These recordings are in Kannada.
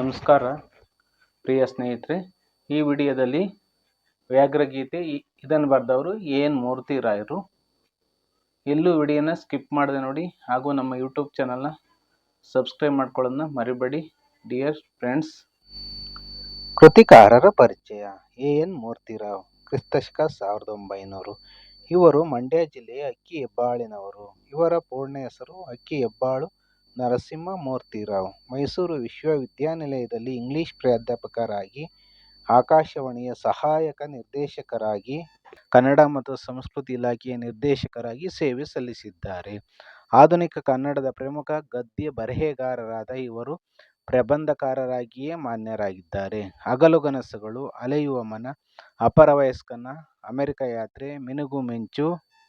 ನಮಸ್ಕಾರ, ಪ್ರಿಯ ಸ್ನೇಹಿತರೆ. ಈ ವಿಡಿಯೋದಲ್ಲಿ ವ್ಯಾಘ್ರಗೀತೆ ಇದನ್ನು ಬರೆದವರು ಎ ಎನ್ ಮೂರ್ತಿ ರಾಯರು. ಎಲ್ಲೂ ವಿಡಿಯೋನ ಸ್ಕಿಪ್ ಮಾಡದೆ ನೋಡಿ, ಹಾಗೂ ನಮ್ಮ ಯೂಟ್ಯೂಬ್ ಚಾನಲ್ನ ಸಬ್ಸ್ಕ್ರೈಬ್ ಮಾಡ್ಕೊಳ್ಳೋದನ್ನ ಮರಿಬೇಡಿ, ಡಿಯರ್ ಫ್ರೆಂಡ್ಸ್. ಕೃತಿಕಾರರ ಪರಿಚಯ ಎ ಎನ್ ಮೂರ್ತಿರಾವ್, ಕ್ರಿಸ್ತಶಕ ಸಾವಿರದ ಒಂಬೈನೂರು. ಇವರು ಮಂಡ್ಯ ಜಿಲ್ಲೆಯ ಅಕ್ಕಿ ಹೆಬ್ಬಾಳಿನವರು. ಇವರ ಪೂರ್ಣ ಹೆಸರು ಅಕ್ಕಿ ಹೆಬ್ಬಾಳು. ನರಸಿಂಹ ಮೂರ್ತಿರಾವ್ ಮೈಸೂರು ವಿಶ್ವವಿದ್ಯಾನಿಲಯದಲ್ಲಿ ಇಂಗ್ಲಿಷ್ ಪ್ರಾಧ್ಯಾಪಕರಾಗಿ, ಆಕಾಶವಾಣಿಯ ಸಹಾಯಕ ನಿರ್ದೇಶಕರಾಗಿ, ಕನ್ನಡ ಮತ್ತು ಸಂಸ್ಕೃತಿ ಇಲಾಖೆಯ ನಿರ್ದೇಶಕರಾಗಿ ಸೇವೆ ಸಲ್ಲಿಸಿದ್ದಾರೆ. ಆಧುನಿಕ ಕನ್ನಡದ ಪ್ರಮುಖ ಗದ್ಯ ಬರಹೆಗಾರರಾದ ಇವರು ಪ್ರಬಂಧಕಾರರಾಗಿಯೇ ಮಾನ್ಯರಾಗಿದ್ದಾರೆ. ಹಗಲುಗನಸುಗಳು ಅಲೆಯುವ ಮನ, ಅಪರ ವಯಸ್ಕನ, ಅಮೆರಿಕ ಯಾತ್ರೆ, ಮಿನುಗು ಮಿಂಚು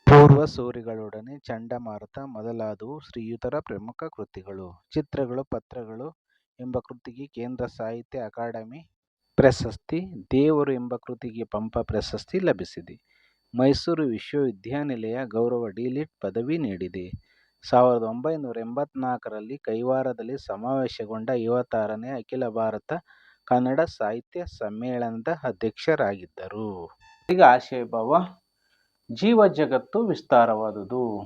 ಪೂರ್ವ ಸೂರಿಗಳೊಡನೆ ಚಂಡಮಾರುತ ಮೊದಲಾದವು ಶ್ರೀಯುತರ ಪ್ರಮುಖ ಕೃತಿಗಳು. ಚಿತ್ರಗಳು, ಪತ್ರಗಳು ಎಂಬ ಕೃತಿಗೆ ಕೇಂದ್ರ ಸಾಹಿತ್ಯ ಅಕಾಡೆಮಿ ಪ್ರಶಸ್ತಿ, ದೇವರು ಎಂಬ ಕೃತಿಗೆ ಪಂಪ ಪ್ರಶಸ್ತಿ ಲಭಿಸಿದೆ. ಮೈಸೂರು ವಿಶ್ವವಿದ್ಯಾನಿಲಯ ಗೌರವ ಡಿಲಿಟ್ ಪದವಿ ನೀಡಿದೆ. ಸಾವಿರದ ಒಂಬೈನೂರ ಎಂಬತ್ನಾಲ್ಕರಲ್ಲಿ ಕೈವಾರದಲ್ಲಿ ಸಮಾವೇಶಗೊಂಡ ಐವತ್ತಾರನೇ ಅಖಿಲ ಭಾರತ ಕನ್ನಡ ಸಾಹಿತ್ಯ ಸಮ್ಮೇಳನದ ಅಧ್ಯಕ್ಷರಾಗಿದ್ದರು. ಈಗ ಆಶಯಭಾವ ಜೀವ ಜಗತ್ತು ವಿಸ್ತಾರವಾದುದು,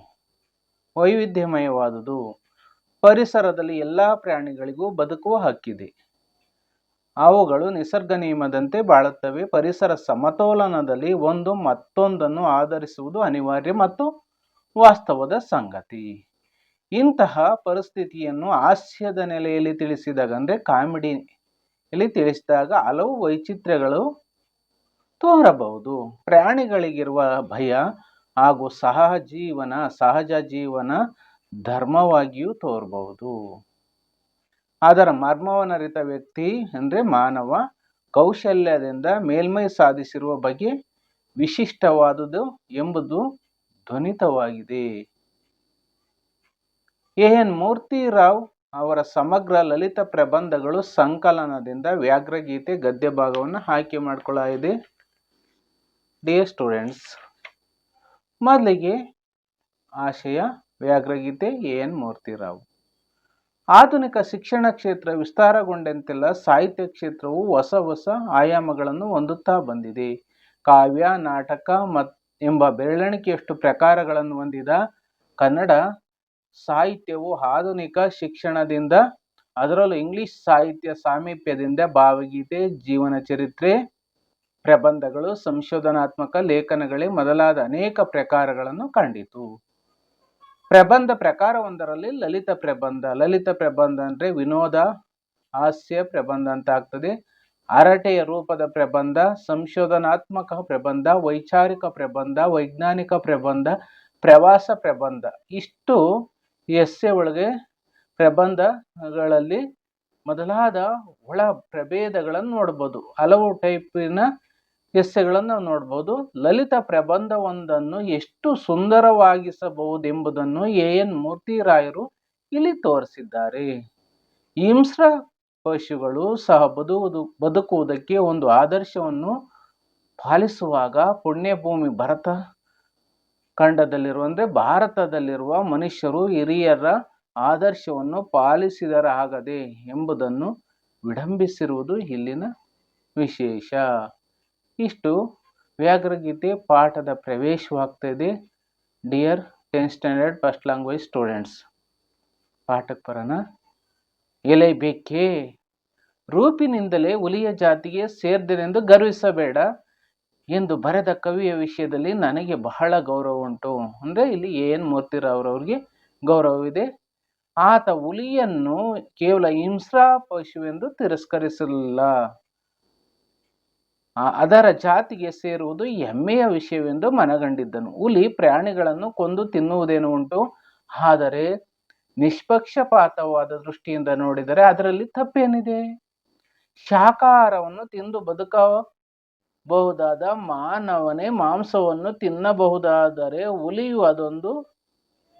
ವೈವಿಧ್ಯಮಯವಾದುದು, ಪರಿಸರದಲ್ಲಿ ಎಲ್ಲ ಪ್ರಾಣಿಗಳಿಗೂ ಬದುಕುವ ಹಕ್ಕಿದೆ. ಅವುಗಳು ನಿಸರ್ಗ ನಿಯಮದಂತೆ ಬಾಳುತ್ತವೆ. ಪರಿಸರ ಸಮತೋಲನದಲ್ಲಿ ಒಂದು ಮತ್ತೊಂದನ್ನು ಆಧರಿಸುವುದು ಅನಿವಾರ್ಯ ಮತ್ತು ವಾಸ್ತವದ ಸಂಗತಿ. ಇಂತಹ ಪರಿಸ್ಥಿತಿಯನ್ನು ಹಾಸ್ಯದ ನೆಲೆಯಲ್ಲಿ ತಿಳಿಸಿದಾಗ ಅಂದರೆ ಕಾಮಿಡಿಯಲ್ಲಿ ತಿಳಿಸಿದಾಗ ಹಲವು ವೈಚಿತ್ರ್ಯಗಳು ತೋರಬಹುದು. ಪ್ರಾಣಿಗಳಿಗಿರುವ ಭಯ ಹಾಗೂ ಸಹಜೀವನ ಸಹಜ ಜೀವನ ಧರ್ಮವಾಗಿಯೂ ತೋರಬಹುದು. ಅದರ ಮರ್ಮವನರಿತ ವ್ಯಕ್ತಿ ಅಂದರೆ ಮಾನವ ಕೌಶಲ್ಯದಿಂದ ಮೇಲ್ಮೈ ಸಾಧಿಸಿರುವ ಬಗ್ಗೆ ವಿಶಿಷ್ಟವಾದುದು ಎಂಬುದು ಧ್ವನಿತವಾಗಿದೆ. ಎ. ಎನ್. ಮೂರ್ತಿರಾವ್ ಅವರ ಸಮಗ್ರ ಲಲಿತ ಪ್ರಬಂಧಗಳು ಸಂಕಲನದಿಂದ ವ್ಯಾಘ್ರಗೀತೆ ಗದ್ಯ ಭಾಗವನ್ನು ಆಯ್ಕೆ ಮಾಡಿಕೊಳ್ಳಲಾಗಿದೆ ಡಿಯರ್ ಸ್ಟೂಡೆಂಟ್ಸ್ ಮೊದಲಿಗೆ ಆಶಯ, ವ್ಯಾಘ್ರಗೀತೆ ಎ ಎನ್ ಮೂರ್ತಿರಾವ್ ಆಧುನಿಕ ಶಿಕ್ಷಣ ಕ್ಷೇತ್ರ ವಿಸ್ತಾರಗೊಂಡಂತೆಲ್ಲ ಸಾಹಿತ್ಯ ಕ್ಷೇತ್ರವು ಹೊಸ ಹೊಸ ಆಯಾಮಗಳನ್ನು ಹೊಂದುತ್ತಾ ಬಂದಿದೆ. ಕಾವ್ಯ, ನಾಟಕ ಮತ್ ಎಂಬ ಬೆರಳೆಣಿಕೆಯಷ್ಟು ಪ್ರಕಾರಗಳನ್ನು ಹೊಂದಿದ ಕನ್ನಡ ಸಾಹಿತ್ಯವು ಆಧುನಿಕ ಶಿಕ್ಷಣದಿಂದ, ಅದರಲ್ಲೂ ಇಂಗ್ಲಿಷ್ ಸಾಹಿತ್ಯ ಸಾಮೀಪ್ಯದಿಂದ ಭಾವಗೀತೆ, ಜೀವನ ಚರಿತ್ರೆ ಪ್ರಬಂಧಗಳು, ಸಂಶೋಧನಾತ್ಮಕ ಲೇಖನಗಳೇ ಮೊದಲಾದ ಅನೇಕ ಪ್ರಕಾರಗಳನ್ನು ಕಂಡಿತು. ಪ್ರಬಂಧ ಪ್ರಕಾರವೊಂದರಲ್ಲಿ ಲಲಿತ ಪ್ರಬಂಧ ಲಲಿತ ಪ್ರಬಂಧ ಅಂದರೆ ವಿನೋದ, ಹಾಸ್ಯ ಪ್ರಬಂಧ ಅಂತ ಆಗ್ತದೆ. ಹರಟೆಯ ರೂಪದ ಪ್ರಬಂಧ, ಸಂಶೋಧನಾತ್ಮಕ ಪ್ರಬಂಧ, ವೈಚಾರಿಕ ಪ್ರಬಂಧ, ವೈಜ್ಞಾನಿಕ ಪ್ರಬಂಧ, ಪ್ರವಾಸ ಪ್ರಬಂಧ. ಇಷ್ಟು ಎಸ್ಸೆ ಒಳಗೆ ಪ್ರಬಂಧಗಳಲ್ಲಿ ಮೊದಲಾದ ಒಳ ಪ್ರಭೇದಗಳನ್ನು ನೋಡ್ಬೋದು. ಹಲವು ಟೈಪಿನ ಎಸ್ಸೆಗಳನ್ನು ನೋಡ್ಬೋದು. ಲಲಿತ ಪ್ರಬಂಧವೊಂದನ್ನು ಎಷ್ಟು ಸುಂದರವಾಗಿಸಬಹುದೆಂಬುದನ್ನು ಎ ಎನ್ ಮೂರ್ತಿರಾಯರು ಇಲ್ಲಿ ತೋರಿಸಿದ್ದಾರೆ. ಹಿಂಸ್ರ ಪಶುಗಳು ಸಹ ಬದುವುದು, ಬದುಕುವುದಕ್ಕೆ ಒಂದು ಆದರ್ಶವನ್ನು ಪಾಲಿಸುವಾಗ ಪುಣ್ಯಭೂಮಿ ಭರತ ಖಂಡದಲ್ಲಿರುವ ಅಂದರೆ ಭಾರತದಲ್ಲಿರುವ ಮನುಷ್ಯರು ಹಿರಿಯರ ಆದರ್ಶವನ್ನು ಪಾಲಿಸಿದರಾಗದೆ ಎಂಬುದನ್ನು ವಿಡಂಬಿಸಿರುವುದು ಇಲ್ಲಿನ ವಿಶೇಷ. ಇಷ್ಟು ವ್ಯಾಘ್ರಗೀತೆ ಪಾಠದ ಪ್ರವೇಶವಾಗ್ತಾಯಿದೆ dear tenth standard first language students ಪಾಠಕ್ಕೆ ಬರೋಣ ಎಲೆ ಬೇಕೇ ರೂಪಿನಿಂದಲೇ ಹುಲಿಯ ಜಾತಿಗೆ ಸೇರ್ದನೆಂದು ಗರ್ವಿಸಬೇಡ ಎಂದು ಬರೆದ ಕವಿಯ ವಿಷಯದಲ್ಲಿ ನನಗೆ ಬಹಳ ಗೌರವ ಉಂಟು. ಅಂದರೆ ಇಲ್ಲಿ ಎ ಎನ್ ಮೂರ್ತಿರಾವ್ರವ್ರಿಗೆ ಗೌರವವಿದೆ? ಆತ ಹುಲಿಯನ್ನು ಕೇವಲ ಹಿಂಸಾ ಪಶುವೆಂದು ತಿರಸ್ಕರಿಸಲಿಲ್ಲ ಅದರ ಜಾತಿಗೆ ಸೇರುವುದು ಹೆಮ್ಮೆಯ ವಿಷಯವೆಂದು ಮನಗಂಡಿದ್ದನು. ಹುಲಿ ಪ್ರಾಣಿಗಳನ್ನು ಕೊಂದು ತಿನ್ನುವುದೇನು ಉಂಟು. ಆದರೆ ನಿಷ್ಪಕ್ಷಪಾತವಾದ ದೃಷ್ಟಿಯಿಂದ ನೋಡಿದರೆ ಅದರಲ್ಲಿ ತಪ್ಪೇನಿದೆ? ಶಾಖಾಹಾರವನ್ನು ತಿಂದು ಬದುಕಬಹುದಾದ ಮಾನವನೇ ಮಾಂಸವನ್ನು ತಿನ್ನಬಹುದಾದರೆ ಹುಲಿಯು ಅದೊಂದು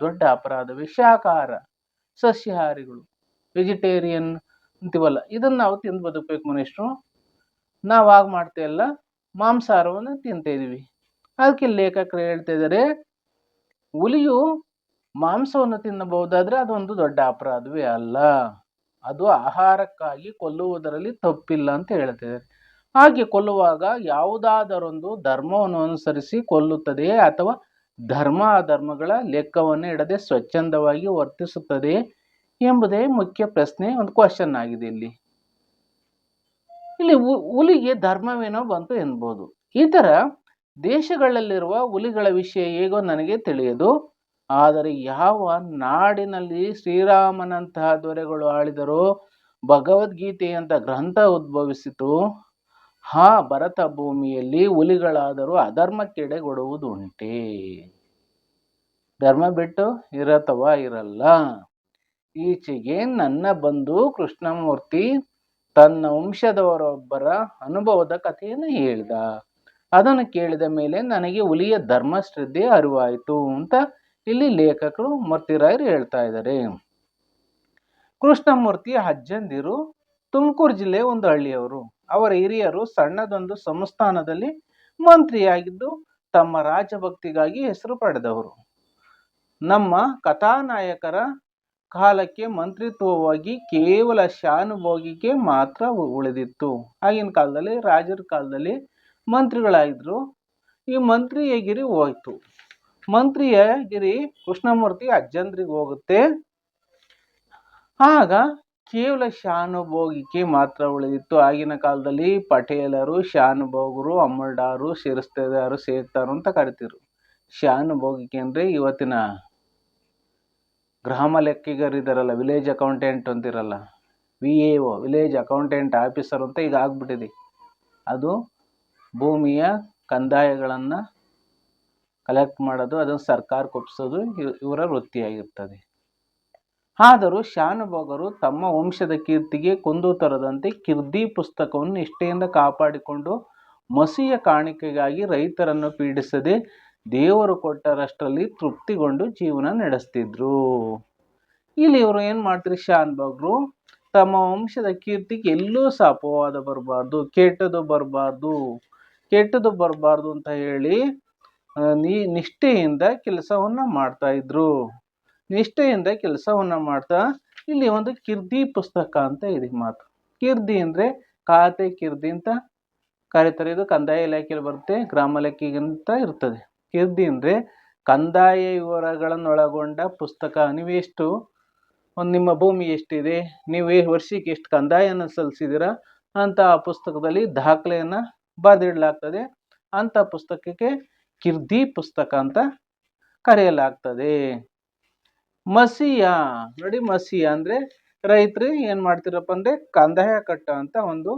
ದೊಡ್ಡ ಅಪರಾಧವೇ. ಶಾಖಾಹಾರ ಸಸ್ಯಾಹಾರಿಗಳು, ವೆಜಿಟೇರಿಯನ್ ಅಂತೀವಲ್ಲ, ಇದನ್ನು ನಾವು ತಿಂದು ಬದುಕಬೇಕು ಮನುಷ್ಯರು. ನಾವು ಆಗ ಮಾಡ್ತಾ ಇಲ್ಲ. ಮಾಂಸಾಹಾರವನ್ನು ತಿಂತಾ ಅದಕ್ಕೆ ಲೇಖಕರು ಹೇಳ್ತಾ ಇದ್ದಾರೆ ಹುಲಿಯು ಮಾಂಸವನ್ನು ತಿನ್ನಬಹುದಾದ್ರೆ ಅದೊಂದು ದೊಡ್ಡ ಅಪರಾಧವೇ ಅಲ್ಲ. ಅದು ಆಹಾರಕ್ಕಾಗಿ ಕೊಲ್ಲುವುದರಲ್ಲಿ ತಪ್ಪಿಲ್ಲ ಅಂತ ಹೇಳ್ತಿದ್ದಾರೆ ಹಾಗೆ ಕೊಲ್ಲುವಾಗ ಯಾವುದಾದರೊಂದು ಧರ್ಮವನ್ನು ಅನುಸರಿಸಿ ಕೊಲ್ಲುತ್ತದೆ ಅಥವಾ ಧರ್ಮ ಅಧರ್ಮಗಳ ಲೆಕ್ಕವನ್ನು ಇಡದೆ ಸ್ವಚ್ಛಂದವಾಗಿ ವರ್ತಿಸುತ್ತದೆ ಎಂಬುದೇ ಮುಖ್ಯ ಪ್ರಶ್ನೆ, ಒಂದು ಕ್ವಶನ್ ಆಗಿದೆ ಇಲ್ಲಿ. ಇಲ್ಲಿ ಹುಲಿಗೆ ಧರ್ಮವೇನೋ ಬಂತು ಎನ್ಬೋದು. ಈ ಥರ ದೇಶಗಳಲ್ಲಿರುವ ಹುಲಿಗಳ ವಿಷಯ ಹೇಗೋ ನನಗೆ ತಿಳಿಯದು. ಆದರೆ ಯಾವ ನಾಡಿನಲ್ಲಿ ಶ್ರೀರಾಮನಂತಹ ದೊರೆಗಳು ಆಳಿದರೋ ಭಗವದ್ಗೀತೆಯಂತ ಗ್ರಂಥ ಉದ್ಭವಿಸಿತು ಆ ಭರತ ಭೂಮಿಯಲ್ಲಿ ಹುಲಿಗಳಾದರೂ ಅಧರ್ಮಕ್ಕೆಡೆಗೊಡುವುದುಂಟೆ. ಧರ್ಮ ಬಿಟ್ಟು ಇರತವಾ ಇರಲ್ಲ. ಈಚೆಗೆ ನನ್ನ ಬಂಧು ಕೃಷ್ಣಮೂರ್ತಿ ತನ್ನ ವಂಶದವರೊಬ್ಬರ ಅನುಭವದ ಕಥೆಯನ್ನು ಹೇಳಿದ. ಅದನ್ನು ಕೇಳಿದ ಮೇಲೆ ನನಗೆ ಹುಲಿಯ ಧರ್ಮಶ್ರದ್ಧೆ ಅರಿವಾಯಿತು ಅಂತ ಇಲ್ಲಿ ಲೇಖಕರು ಮೂರ್ತಿರಾಯರು ಹೇಳ್ತಾ ಇದ್ದಾರೆ. ಕೃಷ್ಣಮೂರ್ತಿ ಅಜ್ಜಂದಿರು ತುಮಕೂರು ಜಿಲ್ಲೆ ಒಂದು ಹಳ್ಳಿಯವರು. ಅವರ ಹಿರಿಯರು ಸಣ್ಣದೊಂದು ಸಂಸ್ಥಾನದಲ್ಲಿ ಮಂತ್ರಿಯಾಗಿದ್ದು ತಮ್ಮ ರಾಜಭಕ್ತಿಗಾಗಿ ಹೆಸರು ಪಡೆದವರು. ನಮ್ಮ ಕಥಾನಾಯಕರ ಕಾಲಕ್ಕೆ ಮಂತ್ರಿತ್ವವಾಗಿ ಕೇವಲ ಶಾನುಭೋಗಿಗೆ ಮಾತ್ರ ಉಳಿದಿತ್ತು. ಆಗಿನ ಕಾಲದಲ್ಲಿ, ರಾಜರ ಕಾಲದಲ್ಲಿ ಮಂತ್ರಿಗಳಾಗಿದ್ರು. ಈ ಮಂತ್ರಿಯಗಿರಿ ಹೋಯ್ತು. ಮಂತ್ರಿಯಗಿರಿ ಕೃಷ್ಣಮೂರ್ತಿ ಅಜ್ಜಂದ್ರಿಗೆ ಹೋಗುತ್ತೆ. ಆಗ ಕೇವಲ ಶಾನುಭೋಗಿಕೆ ಮಾತ್ರ ಉಳಿದಿತ್ತು. ಆಗಿನ ಕಾಲದಲ್ಲಿ ಪಟೇಲರು, ಶಾನುಭೋಗರು ಅಮ್ಮಡಾರು ಶಿರಸ್ತೇದಾರು ಸೇರ್ತಾರು ಅಂತ ಕರಿತಿರು ಶಾನುಭೋಗಿಕೆ ಅಂದರೆ ಇವತ್ತಿನ ಗ್ರಾಮ ಲೆಕ್ಕಿಗರಿದಾರಲ್ಲ village accountant ಅಂತಿರಲ್ಲ V A O village accountant officer ಅಂತ ಈಗ ಆಗ್ಬಿಟ್ಟಿದೆ. ಅದು ಭೂಮಿಯ ಕಂದಾಯಗಳನ್ನು ಕಲೆಕ್ಟ್ ಮಾಡೋದು, ಅದನ್ನು ಸರ್ಕಾರಕ್ಕೆ ಒಪ್ಪಿಸೋದು ಇವ್- ಇವರ ವೃತ್ತಿಯಾಗಿರ್ತದೆ. ಆದರೂ ಶಾನುಭೋಗರು ತಮ್ಮ ವಂಶದ ಕೀರ್ತಿಗೆ ಕುಂದು ತರದಂತೆ ಕಿರ್ದಿ ಪುಸ್ತಕವನ್ನು ನಿಷ್ಠೆಯಿಂದ ಕಾಪಾಡಿಕೊಂಡು ಮಸಿಯ ಕಾಣಿಕೆಗಾಗಿ ರೈತರನ್ನು ಪೀಡಿಸದೆ ದೇವರು ಕೊಟ್ಟರಷ್ಟರಲ್ಲಿ ತೃಪ್ತಿಗೊಂಡು ಜೀವನ ನಡೆಸ್ತಿದ್ರು. ಇಲ್ಲಿ ಇವರು ಏನು ಮಾಡ್ತಾರೆ ಶಾನ್ಬಾಗ್ರು ತಮ್ಮ ವಂಶದ ಕೀರ್ತಿಗೆ ಎಲ್ಲೂ ಸಹ ಅಪವಾದ ಬರಬಾರ್ದು, ಕೆಟ್ಟದು ಬರಬಾರ್ದು ಕೆಟ್ಟದು ಬರಬಾರ್ದು ಅಂತ ಹೇಳಿ ನೀ, ನಿಷ್ಠೆಯಿಂದ ಕೆಲಸವನ್ನ ಮಾಡ್ತಾ ಇದ್ರು. ನಿಷ್ಠೆಯಿಂದ ಕೆಲಸವನ್ನ ಮಾಡ್ತಾ, ಇಲ್ಲಿ ಒಂದು ಕಿರ್ದಿ ಪುಸ್ತಕ ಅಂತ ಇದೆ ಮಾತು. ಕಿರ್ದಿ ಅಂದ್ರೆ ಖಾತೆ ಕಿರ್ದಿ ಅಂತ ಕರೀತಾರೆ. ಇದು ಕಂದಾಯ ಇಲಾಖೆಯಲ್ಲಿ ಬರುತ್ತೆ, ಗ್ರಾಮ ಲೆಕ್ಕಿಗಿಂತ ಇರ್ತದೆ. ಕಿರ್ದಿ ಅಂದ್ರೆ ಕಂದಾಯ ವಿವರಗಳನ್ನೊಳಗೊಂಡ ಪುಸ್ತಕ. ನೀವೆಷ್ಟು, ಒಂದು ನಿಮ್ಮ ಭೂಮಿ ಎಷ್ಟಿದೆ, ನೀವು ವರ್ಷಕ್ಕೆ ಎಷ್ಟು ಕಂದಾಯನ ಸಲ್ಲಿಸಿದ್ದೀರಾ ಅಂತ ಆ ಪುಸ್ತಕದಲ್ಲಿ ದಾಖಲೆಯನ್ನು ಬರೆದಿಡಲಾಗ್ತದೆ. ಅಂಥ ಪುಸ್ತಕಕ್ಕೆ ಕಿರ್ದಿ ಪುಸ್ತಕ ಅಂತ ಕರೆಯಲಾಗ್ತದೆ. ಮಸಿಯ, ನೋಡಿ ಮಸಿಯ ಅಂದರೆ ರೈತರು ಏನು ಮಾಡ್ತಿರಪ್ಪ ಅಂದರೆ ಕಂದಾಯ ಕಟ್ಟ ಅಂತ ಒಂದು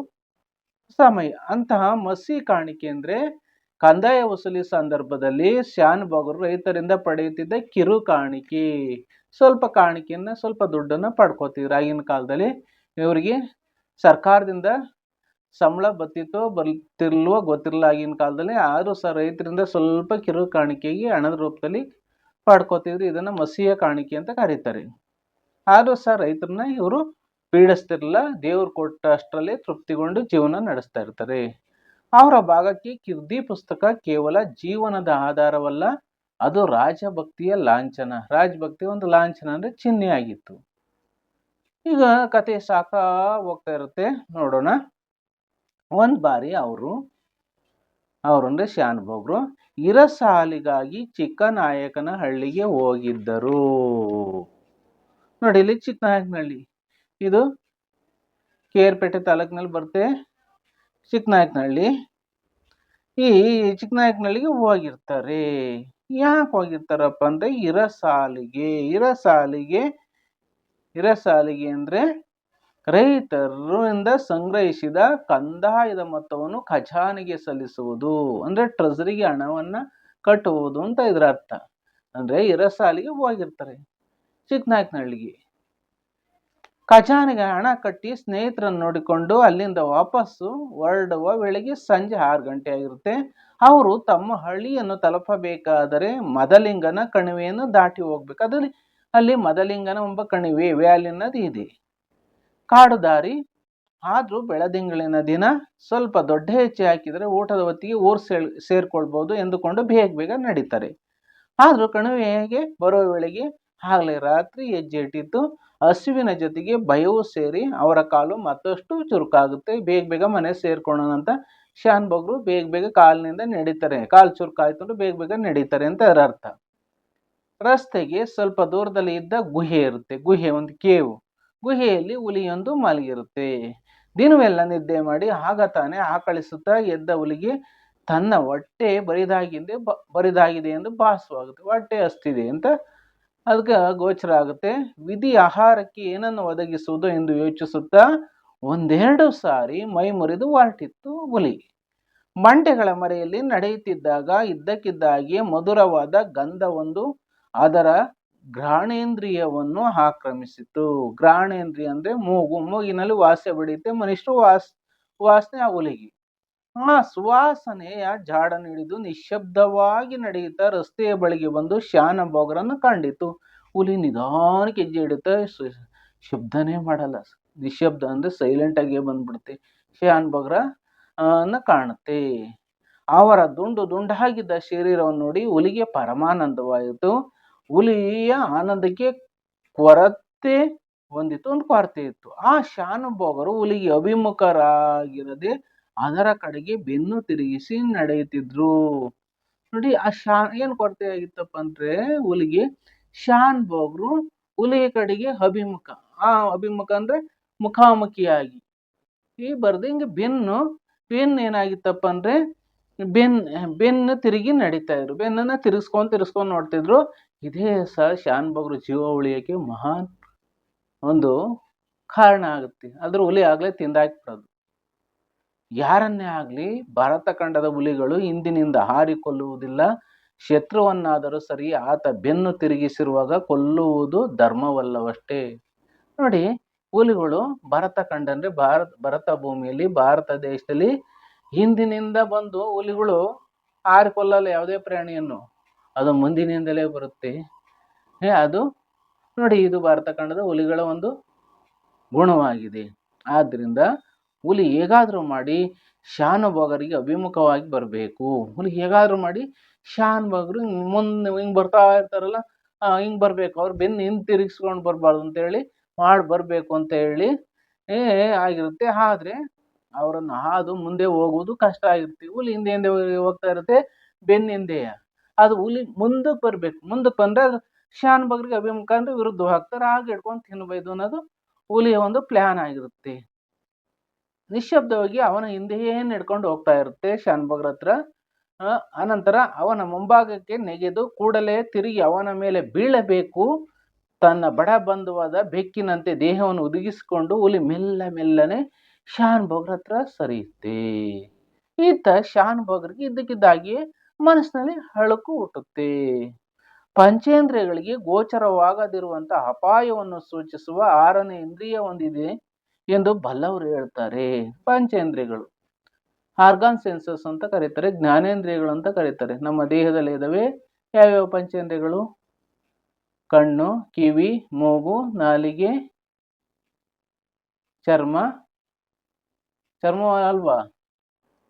ಸಮಯ. ಅಂತಹ ಮಸಿ ಕಾಣಿಕೆ ಅಂದರೆ ಕಂದಾಯ ವಸೂಲಿ ಸಂದರ್ಭದಲ್ಲಿ ಶಾನುಭೋಗರು ರೈತರಿಂದ ಪಡೆಯುತ್ತಿದ್ದ ಕಿರು ಕಾಣಿಕೆ. ಸ್ವಲ್ಪ ಕಾಣಿಕೆಯನ್ನು, ಸ್ವಲ್ಪ ದುಡ್ಡನ್ನು ಪಡ್ಕೋತಿದ್ರು. ಆಗಿನ ಕಾಲದಲ್ಲಿ ಇವರಿಗೆ ಸರ್ಕಾರದಿಂದ ಸಂಬಳ ಬತ್ತಿತ್ತೋ ಬರ್ತಿರ್ಲ್ವೋ ಗೊತ್ತಿರಲಿಲ್ಲ. ಆಗಿನ ಕಾಲದಲ್ಲಿ ಆದರೂ ಸಹ ರೈತರಿಂದ ಸ್ವಲ್ಪ ಕಿರು ಕಾಣಿಕೆಗೆ ಹಣದ ರೂಪದಲ್ಲಿ ಪಡ್ಕೋತಿದ್ರು. ಇದನ್ನು ಮಸಿಯ ಕಾಣಿಕೆ ಅಂತ ಕರೀತಾರೆ. ಆದರೂ ಸಹ ರೈತರನ್ನ ಇವರು ಪೀಡಿಸ್ತಿರಲಿಲ್ಲ. ದೇವ್ರು ಕೊಟ್ಟ ಅಷ್ಟರಲ್ಲಿ ತೃಪ್ತಿಗೊಂಡು ಜೀವನ ನಡೆಸ್ತಾ ಇರ್ತಾರೆ. ಅವರ ಭಾಗಕ್ಕೆ ಕಿರ್ದಿ ಪುಸ್ತಕ ಕೇವಲ ಜೀವನದ ಆಧಾರವಲ್ಲ, ಅದು ರಾಜಭಕ್ತಿಯ ಲಾಂಛನ. ರಾಜಭಕ್ತಿ ಒಂದು ಲಾಂಛನ ಅಂದರೆ ಚಿಹ್ನೆ ಆಗಿತ್ತು. ಈಗ ಕತೆ ಸಾಕ ಹೋಗ್ತಾ ಇರುತ್ತೆ, ನೋಡೋಣ. ಒಂದು ಬಾರಿ ಅವರು ಅವರು ಅಂದರೆ ಸಾಲಿಗಾಗಿ ಇರಸಾಲಿಗಾಗಿ ಚಿಕ್ಕನಾಯಕನ ಹಳ್ಳಿಗೆ ಹೋಗಿದ್ದರು. ನೋಡಿ ಇಲ್ಲಿ ಚಿಕ್ಕನಾಯಕನಹಳ್ಳಿ. ಇದು ಕೇರ್ಪೇಟೆ ತಾಲೂಕಿನಲ್ಲಿ ಬರುತ್ತೆ. ಚಿಕ್ಕನಾಯಕನಹಳ್ಳಿ. ಈ ಚಿಕ್ಕನಾಯಕನಹಳ್ಳಿಗೆ ಹೋಗಿರ್ತಾರೆ. ಯಾಕೆ ಹೋಗಿರ್ತಾರಪ್ಪ ಅಂದರೆ ಇರಸಾಲಿಗೆ ಇರೋ ಸಾಲಿಗೆ ಅಂದರೆ ರೈತರಿಂದ ಸಂಗ್ರಹಿಸಿದ ಕಂದಾಯದ ಮೊತ್ತವನ್ನು ಖಜಾನೆಗೆ ಸಲ್ಲಿಸುವುದು. ಅಂದರೆ ಟ್ರೆಜರಿಗೆ ಹಣವನ್ನು ಕಟ್ಟುವುದು ಅಂತ ಇದರ ಅರ್ಥ. ಅಂದರೆ ಇರಸಾಲಿಗೆ ಹೋಗಿರ್ತಾರೆ ಚಿಕ್ಕನಾಯಕನಹಳ್ಳಿಗೆ. ಖಜಾನೆಗೆ ಹಣ ಕಟ್ಟಿ ಸ್ನೇಹಿತರನ್ನು ನೋಡಿಕೊಂಡು ಅಲ್ಲಿಂದ ವಾಪಸ್ಸು ಹೊರಡುವ ವೇಳೆಗೆ ಸಂಜೆ ಆರು ಗಂಟೆ ಆಗಿರುತ್ತೆ. ಅವರು ತಮ್ಮ ಹಳ್ಳಿಯನ್ನು ತಲುಪಬೇಕಾದರೆ ಮದಲಿಂಗನ ಕಣಿವೆಯನ್ನು ದಾಟಿ ಹೋಗ್ಬೇಕು. ಅದರಲ್ಲಿ ಅಲ್ಲಿ ಮದಲಿಂಗನ ಎಂಬ ಕಣಿವೆ ವ್ಯಾಲಿ ನದಿ ಇದೆ. ಕಾಡು ದಾರಿ. ಆದರೂ ಬೆಳದಿಂಗಳಿನ ದಿನ. ಸ್ವಲ್ಪ ದೊಡ್ಡ ಹೆಚ್ಚೆ ಹಾಕಿದರೆ ಊಟದ ಹೊತ್ತಿಗೆ ಊರು ಸೇರ್ ಸೇರ್ಕೊಳ್ಬೋದು ಎಂದುಕೊಂಡು ಬೇಗ ಬೇಗ ನಡೀತಾರೆ. ಆದರೂ ಕಣಿವೆಗೆ ಬರೋ ವೇಳೆಗೆ ಆಗಲೇ ರಾತ್ರಿ ಹೆಜ್ಜೆ ಇಟ್ಟಿತ್ತು ಹಸುವಿನ ಜೊತೆಗೆ ಭಯವೂ ಸೇರಿ ಅವರ ಕಾಲು ಮತ್ತಷ್ಟು ಚುರುಕಾಗುತ್ತೆ. ಬೇಗ ಬೇಗ ಮನೆ ಸೇರ್ಕೊಳ್ಳೋಣ ಅಂತ ಶಾನ್ ಬಗ್ರು ಬೇಗ ಬೇಗ ಕಾಲಿನಿಂದ ನಡೀತಾರೆ. ಕಾಲು ಚುರುಕಾಯ್ತು ಬೇಗ ಬೇಗ ನಡೀತಾರೆ ಅಂತ ಅದರ ಅರ್ಥ? ರಸ್ತೆಗೆ ಸ್ವಲ್ಪ ದೂರದಲ್ಲಿ ಇದ್ದ ಗುಹೆ ಇರುತ್ತೆ. ಗುಹೆ ಒಂದು ಕೇವು. ಗುಹೆಯಲ್ಲಿ ಹುಲಿಯೊಂದು ಮಲಗಿರುತ್ತೆ. ದಿನವೆಲ್ಲ ನಿದ್ದೆ ಮಾಡಿ ಆಗ ತಾನೇ ಆಕಳಿಸುತ್ತಾ ಎದ್ದ ಹುಲಿಗೆ ತನ್ನ ಹೊಟ್ಟೆ ಬರಿದಾಗಿದೆ ಬರಿದಾಗಿದೆ ಎಂದು ಭಾಸವಾಗುತ್ತೆ. ಹೊಟ್ಟೆ ಹಸ್ತಿದೆ ಅಂತ ಅದಕ್ಕೆ ಗೋಚರ ಆಗುತ್ತೆ. ವಿಧಿ ಆಹಾರಕ್ಕೆ ಏನನ್ನು ಒದಗಿಸುವುದು ಎಂದು ಯೋಚಿಸುತ್ತಾ ಒಂದೆರಡು ಸಾರಿ ಮೈ ಮುರಿದು ಹೊರಟಿತ್ತು ಹುಲಿ ಮಂಟೆಗಳ ಮರೆಯಲ್ಲಿ ನಡೆಯುತ್ತಿದ್ದಾಗ ಇದ್ದಕ್ಕಿದ್ದಾಗೆ ಮಧುರವಾದ ಗಂಧವೊಂದು ಅದರ ಘ್ರಾಣೇಂದ್ರಿಯವನ್ನು ಆಕ್ರಮಿಸಿತು ಘ್ರಾಣೇಂದ್ರಿಯ ಅಂದ್ರೆ ಮೂಗು, ಮೂಗಿನಲ್ಲಿ ವಾಸನೆ ಬಡಿಯುತ್ತೆ ಮನುಷ್ಯರು ವಾಸ್, ವಾಸನೆ ಆ ಹುಲಿಗೆ. ಆ ಸುವಾಸನೆಯ ಜಾಡನ್ನು ಹಿಡಿದು ನಿಶ್ಶಬ್ದವಾಗಿ ನಡೆಯುತ್ತಾ ರಸ್ತೆಯ ಬಳಿಗೆ ಬಂದು ಶ್ಯಾನ ಬೊಗರನ್ನು ಕಂಡಿತು. ಹುಲಿ ನಿಧಾನಕ್ಕೆ ಹೆಜ್ಜೆ ಇಡುತ್ತೆ ಶಬ್ದನೇ ಮಾಡಲ್ಲ. ನಿಶಬ್ದ ಅಂದ್ರೆ ಸೈಲೆಂಟ್ ಆಗಿ ಬಂದ್ಬಿಡುತ್ತೆ. ಶಾನ್ ಬೊಗರ ಅನ್ನ ಕಾಣುತ್ತೆ. ಅವರ ದುಂಡು ದುಂಡಾಗಿದ್ದ ಶರೀರವನ್ನು ನೋಡಿ ಹುಲಿಗೆ ಪರಮಾನಂದವಾಯಿತು. ಹುಲಿಯ ಆನಂದಕ್ಕೆ ಕೊರತೆ ಹೊಂದಿತ್ತು ಒಂದು ಕೊರತೆ ಇತ್ತು. ಆ ಶಾನುಭೋಗರು ಹುಲಿಗೆ ಅಭಿಮುಖರಾಗಿರದೆ ಅದರ ಕಡೆಗೆ ಬೆನ್ನು ತಿರುಗಿಸಿ ನಡೆಯುತ್ತಿದ್ರು. ನೋಡಿ, ಆ ಶಾ, ಏನು ಕೊರತೆ ಆಗಿತ್ತಪ್ಪ ಅಂದ್ರೆ, ಹುಲಿಗೆ ಶಾನ್ ಬೋಗ್ರು ಹುಲಿಯ ಕಡೆಗೆ ಅಭಿಮುಖ. ಆ ಅಭಿಮುಖ ಅಂದ್ರೆ ಮುಖಾಮುಖಿಯಾಗಿ. ಈ ಬರ್ದು ಹಿಂಗೆ ಬೆನ್ನು ಬೆನ್ನು ಏನಾಗಿತ್ತಪ್ಪ ಅಂದ್ರೆ, ಬೆನ್, ಬೆನ್ನು ತಿರುಗಿ ನಡೀತಾ ಇದ್ರು. ಬೆನ್ನನ್ನ ತಿರುಗಿಸ್ಕೊಂಡು ತಿರುಗಿಸ್ಕೊಂಡು ನೋಡ್ತಿದ್ರು. ಇದೇ ಸಹ ಶಾನ್ ಬೋಗ್ರು ಜೀವ ಉಳಿಯೋಕೆ ಮಹಾನ್ ಒಂದು ಕಾರಣ ಆಗುತ್ತೆ. ಅದ್ರ ಹುಲಿ ಆಗಲೇ ತಿಂದಾಕ್ಬಿಡೋದು. ಯಾರನ್ನೇ ಆಗಲಿ ಭಾರತ ಖಂಡದ ಹುಲಿಗಳು ಹಿಂದಿನಿಂದ ಹಾರಿ ಕೊಲ್ಲುವುದಿಲ್ಲ ಶತ್ರುವನ್ನಾದರೂ ಸರಿ ಆತ ಬೆನ್ನು ತಿರುಗಿಸಿರುವಾಗ ಕೊಲ್ಲುವುದು ಧರ್ಮವಲ್ಲವಷ್ಟೇ. ನೋಡಿ, ಹುಲಿಗಳು ಭರತ ಖಂಡ ಅಂದ್ರೆ ಭಾರತ, ಭರತ ಭೂಮಿಯಲ್ಲಿ, ಭಾರತ ದೇಶದಲ್ಲಿ ಹಿಂದಿನಿಂದ ಬಂದು ಹುಲಿಗಳು ಹಾರಿ ಕೊಲ್ಲಲ್ಲ ಯಾವುದೇ ಪ್ರಾಣಿಯನ್ನು ಅದು ಮುಂದಿನಿಂದಲೇ ಬರುತ್ತೆ. ಅದು ನೋಡಿ, ಇದು ಭಾರತ ಖಂಡದ ಹುಲಿಗಳ ಒಂದು ಗುಣವಾಗಿದೆ. ಆದ್ದರಿಂದ ಹುಲಿ ಹೇಗಾದರೂ ಮಾಡಿ ಶಾನುಭೋಗರಿಗೆ ಅಭಿಮುಖವಾಗಿ ಬರಬೇಕು. ಹುಲಿ ಹೇಗಾದರೂ ಮಾಡಿ ಶಾನುಭೋಗರು ಮುಂದೆ ಹಿಂಗೆ ಬರ್ತಾ ಇರ್ತಾರಲ್ಲ ಹಿಂಗೆ ಬರಬೇಕು. ಅವ್ರು ಬೆನ್ನು ಹಿಂದೆ ತಿರುಗಿಸ್ಕೊಂಡು ಬರಬಾರ್ದು ಅಂತೇಳಿ ಮಾಡಿ ಬರಬೇಕು ಅಂತ ಹೇಳಿ ಏ, ಆಗಿರುತ್ತೆ. ಆದರೆ ಅವರನ್ನು ಹಾದು ಮುಂದೆ ಹೋಗುವುದು ಕಷ್ಟ ಆಗಿರುತ್ತೆ. ಹುಲಿ ಹಿಂದೆ ಹಿಂದೆ ಹೋಗ್ತಾ ಇರುತ್ತೆ, ಬೆನ್ನ ಹಿಂದೆ. ಅದು ಹುಲಿ ಮುಂದಕ್ಕೆ ಬರಬೇಕು. ಮುಂದಕ್ಕೆ ಬಂದರೆ ಅದು ಶಾನ್ ಬಗ್ರಿಗೆ ಅಭಿಮುಖ ಅಂದ್ರೆ ವಿರುದ್ಧ ಹಾಕ್ತಾರೆ ಆಗ ಹಿಡ್ಕೊಂಡು ತಿನ್ಬೋದು ಅನ್ನೋದು ಹುಲಿಯ ಒಂದು ಪ್ಲ್ಯಾನ್ ಆಗಿರುತ್ತೆ. ನಿಶ್ಶಬ್ದವಾಗಿ ಅವನ ಹಿಂದೆಯೇ ನಡ್ಕೊಂಡು ಹೋಗ್ತಾ ಇರುತ್ತೆ ಶಾನ್ ಬಗ್ರ ಹತ್ರ. ಅನಂತರ ಅವನ ಮುಂಭಾಗಕ್ಕೆ ನೆಗೆದು ಕೂಡಲೇ ತಿರುಗಿ ಅವನ ಮೇಲೆ ಬೀಳಬೇಕು. ತನ್ನ ಬಡ ಬಂಧುವಾದ ಬೆಕ್ಕಿನಂತೆ ದೇಹವನ್ನು ಒದಗಿಸಿಕೊಂಡು ಹುಲಿ ಮೆಲ್ಲ ಮೆಲ್ಲನೆ ಶಾನ್ ಹತ್ರ ಸರಿಯುತ್ತೆ. ಈತ ಶಾನ್ ಇದ್ದಕ್ಕಿದ್ದಾಗಿಯೇ ಮನಸ್ಸಿನಲ್ಲಿ ಹಳುಕು ಹುಟ್ಟುತ್ತೆ. ಪಂಚೇಂದ್ರಿಯಗಳಿಗೆ ಗೋಚರವಾಗದಿರುವಂತ ಅಪಾಯವನ್ನು ಸೂಚಿಸುವ ಆರನೇ ಇಂದ್ರಿಯ ಹೊಂದಿದೆ ಎಂದು ಬಲ್ಲವರು ಹೇಳ್ತಾರೆ. ಪಂಚೇಂದ್ರಿಯಗಳು. ಆರ್ಗಾನ್ ಸೆನ್ಸಸ್ ಅಂತ ಕರೀತಾರೆ, ಜ್ಞಾನೇಂದ್ರಿಯಗಳು ಅಂತ ಕರೀತಾರೆ. ನಮ್ಮ ದೇಹದಲ್ಲಿ ಇದಾವೆ. ಯಾವ್ಯಾವ ಪಂಚೇಂದ್ರಿಯಗಳು? ಕಣ್ಣು, ಕಿವಿ, ಮೂಗು, ನಾಲಿಗೆ, ಚರ್ಮ. ಚರ್ಮ ಅಲ್ವಾ?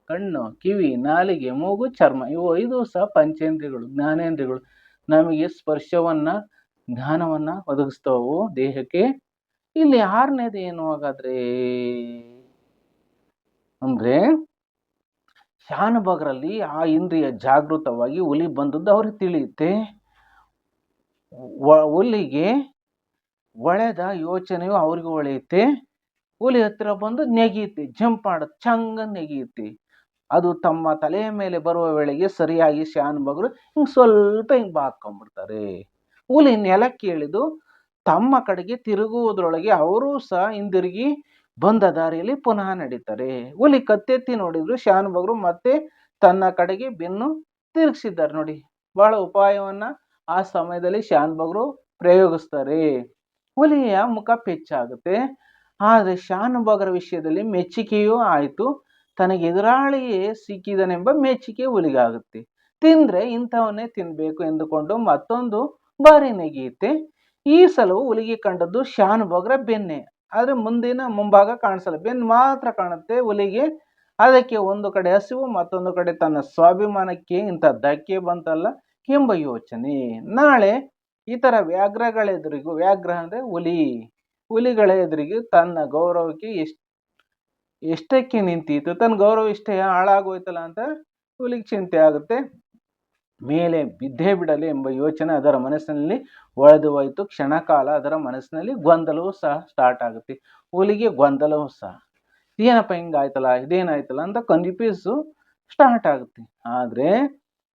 ಕಣ್ಣು, ಕಿವಿ, ನಾಲಿಗೆ, ಮೂಗು, ಚರ್ಮ. ಇವು ಐದು ಸಹ ಪಂಚೇಂದ್ರಿಯಗಳು, ಜ್ಞಾನೇಂದ್ರಿಯಗಳು. ನಮಗೆ ಸ್ಪರ್ಶವನ್ನ, ಜ್ಞಾನವನ್ನ ಒದಗಿಸ್ತಾವು ದೇಹಕ್ಕೆ. ಇಲ್ಲಿ ಆರನೇದು ಏನು ಹಾಗಾದ್ರೆ? ಅಂದ್ರೆ ಶಾನುಭಾಗರಲ್ಲಿ ಆ ಇಂದ್ರಿಯ ಜಾಗೃತವಾಗಿ ಹುಲಿ ಬಂದದ್ದು ಅವ್ರಿಗೆ ತಿಳಿಯುತ್ತೆ. ಹುಲಿಗೆ ಒಳೆದ ಯೋಚನೆಯು ಅವ್ರಿಗೆ ಒಳೆಯುತ್ತೆ. ಹುಲಿ ಹತ್ತಿರ ಬಂದು ನೆಗೆಯುತ್ತೆ, ಜಂಪ್ ಮಾಡುತ್ತೆ ಚಂಗ ನೆಗೆಯುತ್ತೆ. ಅದು ತಮ್ಮ ತಲೆಯ ಮೇಲೆ ಬರುವ ವೇಳೆಗೆ ಸರಿಯಾಗಿ ಶಾನುಭಾಗರು ಹಿಂಗೆ ಸ್ವಲ್ಪ ಹಿಂಗೆ ಬಾಕೊಂಡ್ಬಿಡ್ತಾರೆ. ಹುಲಿ ನೆಲಕ್ಕೆ ಇಳಿದು ತಮ್ಮ ಕಡೆಗೆ ತಿರುಗುವುದರೊಳಗೆ ಅವರೂ ಸಹ ಹಿಂದಿರುಗಿ ಬಂದ ದಾರಿಯಲ್ಲಿ ಪುನಃ ನಡೀತಾರೆ. ಹುಲಿ ಕತ್ತೆತ್ತಿ ನೋಡಿದ್ರು ಶಾನುಭಾಗರು ಮತ್ತೆ ತನ್ನ ಕಡೆಗೆ ಬೆನ್ನು ತಿರುಗಿಸಿದ್ದಾರೆ ನೋಡಿ. ಬಹಳ ಉಪಾಯವನ್ನ ಆ ಸಮಯದಲ್ಲಿ ಶಾನುಭಾಗರು ಪ್ರಯೋಗಿಸ್ತಾರೆ. ಹುಲಿಯ ಮುಖ ಪೆಚ್ಚಾಗುತ್ತೆ. ಆದರೆ ಶಾನುಭಾಗರ ವಿಷಯದಲ್ಲಿ ಮೆಚ್ಚುಗೆಯೂ ಆಯಿತು. ತನಗೆ ಎದುರಾಳಿಯೇ ಸಿಕ್ಕಿದನೆಂಬ ಮೆಚ್ಚುಗೆ ಹುಲಿಗಾಗುತ್ತೆ. ತಿಂದ್ರೆ ಇಂಥವನ್ನೇ ತಿನ್ನಬೇಕು ಎಂದುಕೊಂಡು ಮತ್ತೊಂದು ಬಾರಿ ನೆಗೆಯುತ್ತೆ. ಈ ಸಲವು ಹುಲಿಗೆ ಕಂಡದ್ದು ಬೋಗ್ರ ಬೆನ್ನೆ. ಆದರೆ ಮುಂದಿನ ಮುಂಭಾಗ ಕಾಣಿಸಲ್ಲ. ಬೆನ್ನು ಮಾತ್ರ ಕಾಣುತ್ತೆ ಹುಲಿಗೆ ಅದಕ್ಕೆ ಒಂದು ಕಡೆ ಹಸಿವು, ಮತ್ತೊಂದು ಕಡೆ ತನ್ನ ಸ್ವಾಭಿಮಾನಕ್ಕೆ ಇಂಥ ಧಕ್ಕೆ ಬಂತಲ್ಲ ಎಂಬ ಯೋಚನೆ. ನಾಳೆ ಈ ಥರ ವ್ಯಾಘ್ರಗಳ ಎದುರಿಗೂ, ವ್ಯಾಘ್ರ ಅಂದರೆ ಹುಲಿ ಹುಲಿಗಳ ಎದುರಿಗೆ ತನ್ನ ಗೌರವಕ್ಕೆ ಎಷ್ಟು, ಎಷ್ಟಕ್ಕೆ ನಿಂತಿತ್ತು? ತನ್ನ ಗೌರವ ಇಷ್ಟೇ ಹಾಳಾಗೋಯ್ತಲ್ಲ ಅಂತ ಹುಲಿಗೆ ಚಿಂತೆ ಆಗುತ್ತೆ. ಮೇಲೆ ಬಿದ್ದೇ ಬಿಡಲಿ ಎಂಬ ಯೋಚನೆ ಅದರ ಮನಸ್ಸಿನಲ್ಲಿ ಒಳೆದು ಹೋಯಿತು. ಕ್ಷಣಕಾಲ ಅದರ ಮನಸ್ಸಿನಲ್ಲಿ ಗೊಂದಲವೂ ಸಹ ಸ್ಟಾರ್ಟ್ ಆಗುತ್ತೆ. ಹುಲಿಗೆ ಗೊಂದಲವೂ ಸಹ. ಏನಪ್ಪ ಹಿಂಗಾಯ್ತಲ್ಲ, ಇದೇನಾಯ್ತಲ್ಲ ಅಂತ ಕನ್ಫ್ಯೂಸು ಸ್ಟಾರ್ಟ್ ಆಗುತ್ತೆ. ಆದರೆ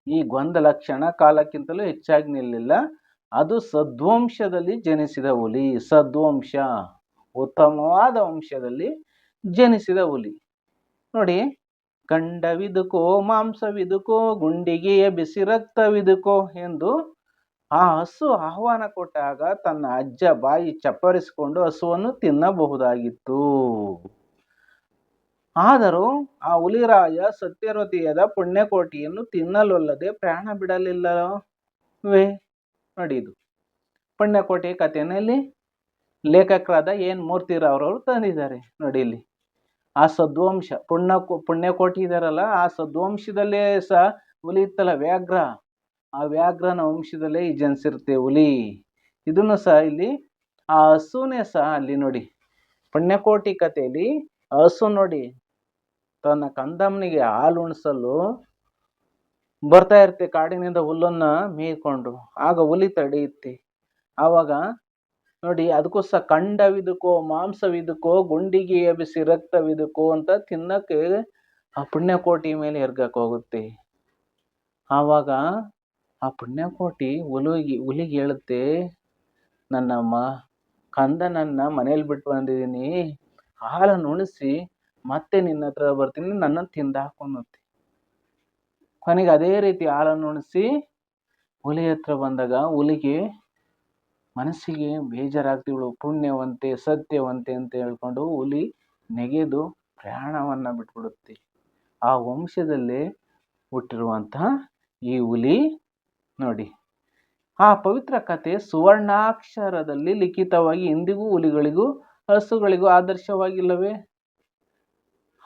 ಈ ಗೊಂದಲ ಕ್ಷಣ ಕಾಲಕ್ಕಿಂತಲೂ ಹೆಚ್ಚಾಗಿ ನಿಲ್ಲಿಲ್ಲ. ಅದು ಸದ್ವಂಶದಲ್ಲಿ ಜನಿಸಿದ ಹುಲಿ. ಸದ್ವಂಶ, ಉತ್ತಮವಾದ ವಂಶದಲ್ಲಿ ಜನಿಸಿದ ಹುಲಿ. ನೋಡಿ ಗಂಡವಿದುಕೋ ಮಾಂಸವಿದುಕೋ, ಗುಂಡಿಗೆಯ ಬಿಸಿ ರಕ್ತವಿದುಕೋ ಎಂದು ಆ ಹಸು ಆಹ್ವಾನ ಕೊಟ್ಟಾಗ ತನ್ನ ಅಜ್ಜ ಬಾಯಿ ಚಪ್ಪರಿಸಿಕೊಂಡು ಹಸುವನ್ನು ತಿನ್ನಬಹುದಾಗಿತ್ತು. ಆದರೂ ಆ ಹುಲಿರಾಯ ಸತ್ಯರತಿಯದ ಪುಣ್ಯಕೋಟಿಯನ್ನು ತಿನ್ನಲೊಲ್ಲದೆ ಪ್ರಾಣ ಬಿಡಲಿಲ್ಲವೇ ನೋಡಿ ಇದು ಪುಣ್ಯಕೋಟಿ ಕಥೆಯಲ್ಲಿ ಲೇಖಕರಾದ ಎನ್ ಮೂರ್ತಿರಾವ್ರವರು ತಂದಿದ್ದಾರೆ. ನೋಡಿ ಇಲ್ಲಿ. ಆ ಸದ್ವಂಶ, ಪುಣ್ಯ ಪುಣ್ಯಕೋಟಿ ಇದಾರಲ್ಲ, ಆ ಸದ್ವಂಶದಲ್ಲೇ ಸಹ ಹುಲಿ ಇತ್ತಲ್ಲ ವ್ಯಾಘ್ರ? ಆ ವ್ಯಾಘ್ರನ ವಂಶದಲ್ಲೇ ಈ ಜನಿಸಿರುತ್ತೆ ಹುಲಿ. ಇದನ್ನು ಸಹ ಇಲ್ಲಿ ಆ ಹಸುನೇ ಸಹ ಅಲ್ಲಿ ನೋಡಿ. ಪುಣ್ಯಕೋಟಿ ಕಥೆಯಲ್ಲಿ ಹಸು ನೋಡಿ. ತನ್ನ ಕಂದಮ್ಮನಿಗೆ ಹಾಲು ಉಣಿಸಲು ಬರ್ತಾ ಇರುತ್ತೆ ಕಾಡಿನಿಂದ ಹುಲ್ಲನ್ನು ಮೇಯ್ಕೊಂಡು. ಆಗ ಹುಲಿ ತಡೆಯುತ್ತೆ. ಆವಾಗ ನೋಡಿ ಅದಕ್ಕೂ ಸಹ ಕಂಡವಿದಕ್ಕೋ ಮಾಂಸವಿದಕ್ಕೋ ಗುಂಡಿಗೆ ಎಬ್ಬಿಸಿ ರಕ್ತವಿದಕ್ಕೋ ಅಂತ ತಿನ್ನಕ್ಕೆ ಆ ಪುಣ್ಯಕೋಟಿ ಮೇಲೆ ಎರ್ಗಕ್ಕೆ ಹೋಗುತ್ತೆ. ಆವಾಗ ಆ ಪುಣ್ಯಕೋಟಿ ಹುಲಿಗೆ ಹುಲಿಗೆ ಹೇಳುತ್ತೆ ನನ್ನಮ್ಮ ಕಂದ ಕಂದನನ್ನ ಮನೇಲಿ ಬಿಟ್ಟು ಬಂದಿದ್ದೀನಿ. ಹಾಲನ್ನು ಉಣಿಸಿ ಮತ್ತೆ ನಿನ್ನ ಹತ್ರ ಬರ್ತೀನಿ ನನ್ನನ್ನು ತಿಂದು ಹಾಕೊಂಡತ್ತೆ ಕೊನೆಗೆ ಅದೇ ರೀತಿ ಹಾಲನ್ನು ಉಣಿಸಿ ಹುಲಿ ಹತ್ರ ಬಂದಾಗ ಹುಲಿಗೆ ಮನಸ್ಸಿಗೆ ಬೇಜಾರಾಗ್ತಿವಳು. ಪುಣ್ಯವಂತೆ, ಸತ್ಯವಂತೆ ಅಂತ ಹೇಳ್ಕೊಂಡು ಹುಲಿ ನೆಗೆದು ಪ್ರಯಾಣವನ್ನು ಬಿಟ್ಬಿಡುತ್ತೆ. ಆ ವಂಶದಲ್ಲೇ ಹುಟ್ಟಿರುವಂತಹ ಈ ಹುಲಿ ನೋಡಿ. ಆ ಪವಿತ್ರ ಕಥೆ ಸುವರ್ಣಾಕ್ಷರದಲ್ಲಿ ಲಿಖಿತವಾಗಿ ಇಂದಿಗೂ ಹುಲಿಗಳಿಗೂ ಹಸುಗಳಿಗೂ ಆದರ್ಶವಾಗಿಲ್ಲವೇ?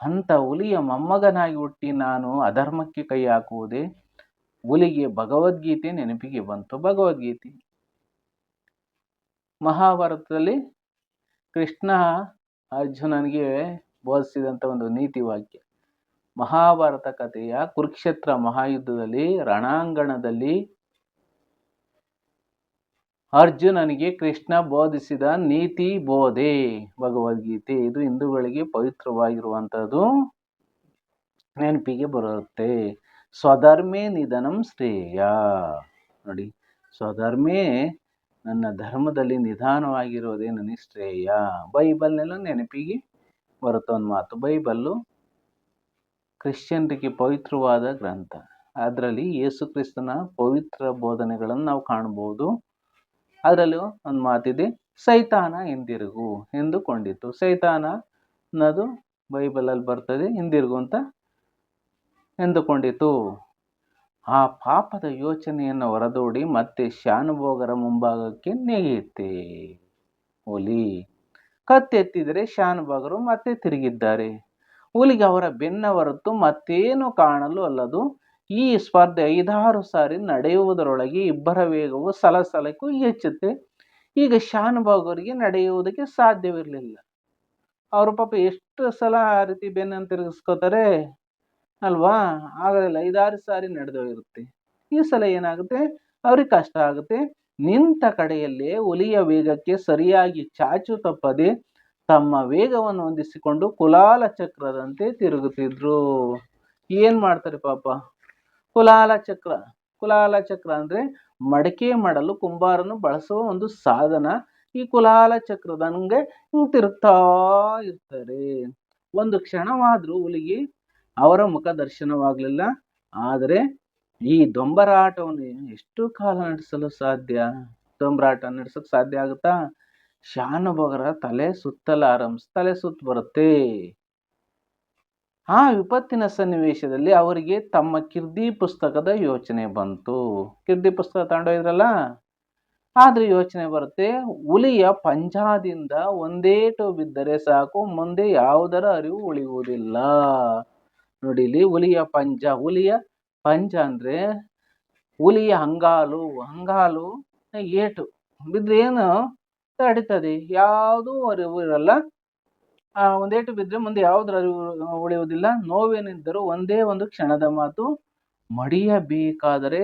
ಅಂಥ ಹುಲಿಯ ಮೊಮ್ಮಗನಾಗಿ ಹುಟ್ಟಿ ನಾನು ಅಧರ್ಮಕ್ಕೆ ಕೈ ಹಾಕುವುದೇ ಹುಲಿಗೆ ಭಗವದ್ಗೀತೆ ನೆನಪಿಗೆ ಬಂತು ಭಗವದ್ಗೀತೆ. ಮಹಾಭಾರತದಲ್ಲಿ ಕೃಷ್ಣ ಅರ್ಜುನನಿಗೆ ಬೋಧಿಸಿದಂಥ ಒಂದು ನೀತಿ ವಾಕ್ಯ. ಮಹಾಭಾರತ ಕಥೆಯ ಕುರುಕ್ಷೇತ್ರ ಮಹಾಯುದ್ಧದಲ್ಲಿ ರಣಾಂಗಣದಲ್ಲಿ ಅರ್ಜುನನಿಗೆ ಕೃಷ್ಣ ಬೋಧಿಸಿದ ನೀತಿ ಬೋಧೆ. ಭಗವದ್ಗೀತೆ ಇದು ಹಿಂದೂಗಳಿಗೆ ಪವಿತ್ರವಾಗಿರುವಂಥದ್ದು ನೆನಪಿಗೆ ಬರುತ್ತೆ. ಸ್ವಧರ್ಮೇ ನಿಧನಂ ಶ್ರೇಯ. ನೋಡಿ, ಸ್ವಧರ್ಮೇ ನನ್ನ ಧರ್ಮದಲ್ಲಿ ನಿಧಾನವಾಗಿರೋದೇ ನನಗೆ ಶ್ರೇಯ ಬೈಬಲ್ನೆಲ್ಲ ನೆನಪಿಗೆ ಬರುತ್ತೆ ಒಂದು ಮಾತು. ಬೈಬಲ್ಲು ಕ್ರಿಶ್ಚಿಯನ್ರಿಗೆ ಪವಿತ್ರವಾದ ಗ್ರಂಥ. ಅದರಲ್ಲಿ ಯೇಸು ಕ್ರಿಸ್ತನ ಪವಿತ್ರ ಬೋಧನೆಗಳನ್ನು ನಾವು ಕಾಣ್ಬೋದು. ಅದರಲ್ಲೂ ಒಂದು ಮಾತಿದೆ, ಸೈತಾನ ಹಿಂದಿರುಗು ಎಂದುಕೊಂಡಿತ್ತು. ಸೈತಾನ ಅನ್ನೋದು ಬೈಬಲಲ್ಲಿ ಬರ್ತದೆ, ಹಿಂದಿರುಗು ಅಂತ ಎಂದುಕೊಂಡಿತು ಆ ಪಾಪದ ಯೋಚನೆಯನ್ನು ಹೊರದೋಡಿ ಮತ್ತೆ ಶಾನುಭೋಗರ ಮುಂಭಾಗಕ್ಕೆ ನೆಗೆಯುತ್ತೆ ಹುಲಿ. ಕತ್ತೆತ್ತಿದರೆ ಶಾನುಭೋಗರು ಮತ್ತೆ ತಿರುಗಿದ್ದಾರೆ. ಹುಲಿಗೆ ಅವರ ಬೆನ್ನ ಹೊರತು ಮತ್ತೇನು ಕಾಣಲು ಅಲ್ಲದು, ಈ ಸ್ಪರ್ಧೆ ಐದಾರು ಸಾರಿ ನಡೆಯುವುದರೊಳಗೆ ಇಬ್ಬರ ವೇಗವು ಸಲಸಲಕ್ಕೂ ಹೆಚ್ಚುತ್ತೆ. ಈಗ ಶಾನುಭಾಗರಿಗೆ ನಡೆಯುವುದಕ್ಕೆ ಸಾಧ್ಯವಿರಲಿಲ್ಲ. ಅವರು ಪಾಪ ಎಷ್ಟು ಸಲ ಆ ರೀತಿ ಬೆನ್ನನ್ನು ತಿರುಗಿಸ್ಕೋತಾರೆ? ಅಲ್ವಾ? ಆಗಲಿಲ್ಲ ಐದಾರು ಸಾರಿ ನಡೆದೋಗಿರುತ್ತೆ ಈ ಸಲ ಏನಾಗುತ್ತೆ? ಅವ್ರಿಗೆ ಕಷ್ಟ ಆಗುತ್ತೆ. ನಿಂತ ಕಡೆಯಲ್ಲೇ ಹುಲಿಯ ವೇಗಕ್ಕೆ ಸರಿಯಾಗಿ ಚಾಚು ತಪ್ಪದೆ ತಮ್ಮ ವೇಗವನ್ನು ಹೊಂದಿಸಿಕೊಂಡು ಕುಲಾಲ ಚಕ್ರದಂತೆ ತಿರುಗುತ್ತಿದ್ರು. ಏನು ಮಾಡ್ತಾರೆ ಪಾಪ? ಕುಲಾಲ ಚಕ್ರ. ಕುಲಾಲ ಚಕ್ರ ಅಂದರೆ ಮಡಕೆ ಮಾಡಲು ಕುಂಬಾರನು ಬಳಸುವ ಒಂದು ಸಾಧನ. ಈ ಕುಲಾಲ ಚಕ್ರದಂಗೆ ಹಿಂಗೆ ತಿರುಗ್ತಾ ಇರ್ತಾರೆ. ಒಂದು ಕ್ಷಣವಾದರೂ ಹುಲಿಗೆ ಅವರ ಮುಖ ದರ್ಶನವಾಗಲಿಲ್ಲ. ಆದರೆ ಈ ದೊಂಬರಾಟವನ್ನು ಎಷ್ಟು ಕಾಲ ನಡೆಸಲು ಸಾಧ್ಯ? ದೊಂಬರಾಟ ನಡೆಸೋಕೆ ಸಾಧ್ಯ ಆಗುತ್ತಾ? ಶಾನುಭೋಗರ ತಲೆ ಸುತ್ತಲ ಆರಂಭಿಸಿ ತಲೆ ಸುತ್ತ ಬರುತ್ತೆ. ಆ ವಿಪತ್ತಿನ ಸನ್ನಿವೇಶದಲ್ಲಿ ಅವರಿಗೆ ತಮ್ಮ ಕಿರ್ದಿ ಪುಸ್ತಕದ ಯೋಚನೆ ಬಂತು. ಕಿರ್ದಿ ಪುಸ್ತಕ ತಗೊಂಡೋಗಿದ್ರಲ್ಲ? ಆದ್ರೆ ಯೋಚನೆ ಬರುತ್ತೆ, ಹುಲಿಯ ಪಂಜಾದಿಂದ ಒಂದೇಟು ಬಿದ್ದರೆ ಸಾಕು, ಮುಂದೆ ಯಾವುದರ ಅರಿವು ಉಳಿಯುವುದಿಲ್ಲ. ನೋಡಿ ಇಲ್ಲಿ ಹುಲಿಯ ಪಂಜ ಹುಲಿಯ ಪಂಜ ಅಂದ್ರೆ ಹುಲಿಯ ಅಂಗಾಲು ಅಂಗಾಲು ಏಟು. ಬಿದ್ರೆ ಏನು? ತಡಿತದೆ. ಯಾವುದೂ ಅರಿವು ಇರಲ್ಲ. ಆ ಒಂದೇಟು ಬಿದ್ದರೆ ಮುಂದೆ ಯಾವುದರ ಅರಿವು ಉಳಿಯುವುದಿಲ್ಲ. ನೋವೇನಿದ್ದರೂ ಒಂದೇ ಒಂದು ಕ್ಷಣದ ಮಾತು, ಮಡಿಯಬೇಕಾದರೆ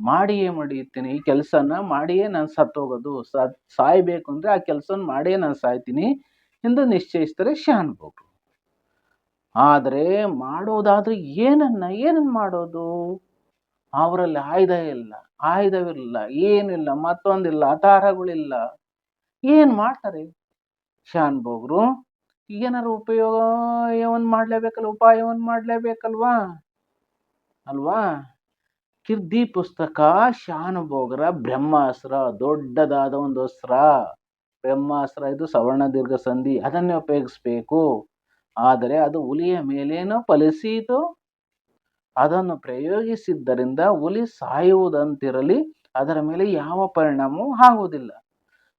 ಮಾಡಿಯೇ ಮಡಿಯುತ್ತೇನೆ. ಈ ಕೆಲಸನ ಮಾಡಿಯೇ ನಾನು ಸತ್ತೋಗೋದು. ಸತ್, ಸಾಯಬೇಕು ಅಂದರೆ ಆ ಕೆಲಸನ ಮಾಡಿಯೇ ನಾನು ಸಾಯ್ತೀನಿ ಎಂದು ನಿಶ್ಚಯಿಸ್ತಾರೆ ಶಾನ್ಭೋಗ್ರು ಆದರೆ ಮಾಡೋದಾದ್ರೆ ಏನನ್ನ ಏನನ್ನು ಮಾಡೋದು? ಅವರಲ್ಲಿ ಆಯುಧ ಇಲ್ಲ, ಆಯುಧವಿಲ್ಲ, ಏನಿಲ್ಲ, ಮತ್ತೊಂದಿಲ್ಲ, ಆಧಾರಗಳಿಲ್ಲ. ಏನು ಮಾಡ್ತಾರೆ? ಶಾನ್ಭೋಗರು ಏನಾರು ಉಪಯೋಗವನ್ನು ಮಾಡಲೇಬೇಕಲ್ಲ ಉಪಾಯವನ್ನು ಮಾಡಲೇಬೇಕಲ್ವಾ? ಅಲ್ವಾ? ಕಿರ್ದಿ ಪುಸ್ತಕ ಶಾನುಭೋಗರ ಬ್ರಹ್ಮಾಸ್ತ್ರ, ದೊಡ್ಡದಾದ ಒಂದು ಅಸ್ತ್ರ. ಬ್ರಹ್ಮಾಸ್ತ್ರ ಇದು ಸವರ್ಣ ದೀರ್ಘ ಸಂಧಿ, ಅದನ್ನೇ ಉಪಯೋಗಿಸ್ಬೇಕು. ಆದರೆ ಅದು ಹುಲಿಯ ಮೇಲೇನೋ ಫಲಿಸಿತು ಅದನ್ನು ಪ್ರಯೋಗಿಸಿದ್ದರಿಂದ ಹುಲಿ ಸಾಯುವುದಂತಿರಲಿ, ಅದರ ಮೇಲೆ ಯಾವ ಪರಿಣಾಮವೂ ಆಗುವುದಿಲ್ಲ.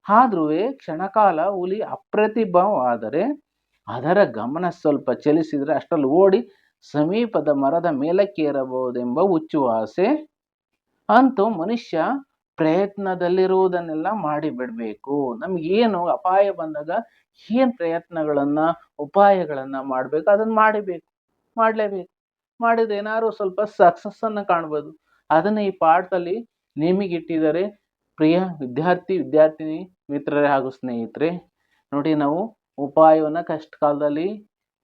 ಆದ್ರೂ ಕ್ಷಣಕಾಲ ಹುಲಿ ಅಪ್ರತಿಭವಾದರೆ ಅದರ ಗಮನ ಸ್ವಲ್ಪ ಚಲಿಸಿದರೆ ಅಷ್ಟರಲ್ಲಿ ಓಡಿ ಸಮೀಪದ ಮರದ ಮೇಲಕ್ಕೇರಬಹುದೆಂಬ ಹುಚ್ಚು ಆಸೆ ಅಂತೂ ಮನುಷ್ಯ ಪ್ರಯತ್ನದಲ್ಲಿರುವುದನ್ನೆಲ್ಲ ಮಾಡಿ ಬಿಡಬೇಕು ಏನು ಅಪಾಯ ಬಂದಾಗ ಏನು ಪ್ರಯತ್ನಗಳನ್ನು, ಉಪಾಯಗಳನ್ನು ಮಾಡಬೇಕು, ಅದನ್ನು ಮಾಡಬೇಕು, ಮಾಡಲೇಬೇಕು. ಮಾಡಿದ್ರೆ ಏನಾದ್ರು ಸ್ವಲ್ಪ ಸಕ್ಸಸ್ಸನ್ನು ಕಾಣ್ಬೋದು. ಅದನ್ನು ಈ ಪಾಠದಲ್ಲಿ ನೇಮಿಗಿಟ್ಟಿದ್ದಾರೆ. ಪ್ರಿಯ ವಿದ್ಯಾರ್ಥಿ, ವಿದ್ಯಾರ್ಥಿನಿ, ಮಿತ್ರರೇ ಹಾಗೂ ಸ್ನೇಹಿತರೆ, ನೋಡಿ ನಾವು ಉಪಾಯವನ್ನು ಕಷ್ಟ ಕಾಲದಲ್ಲಿ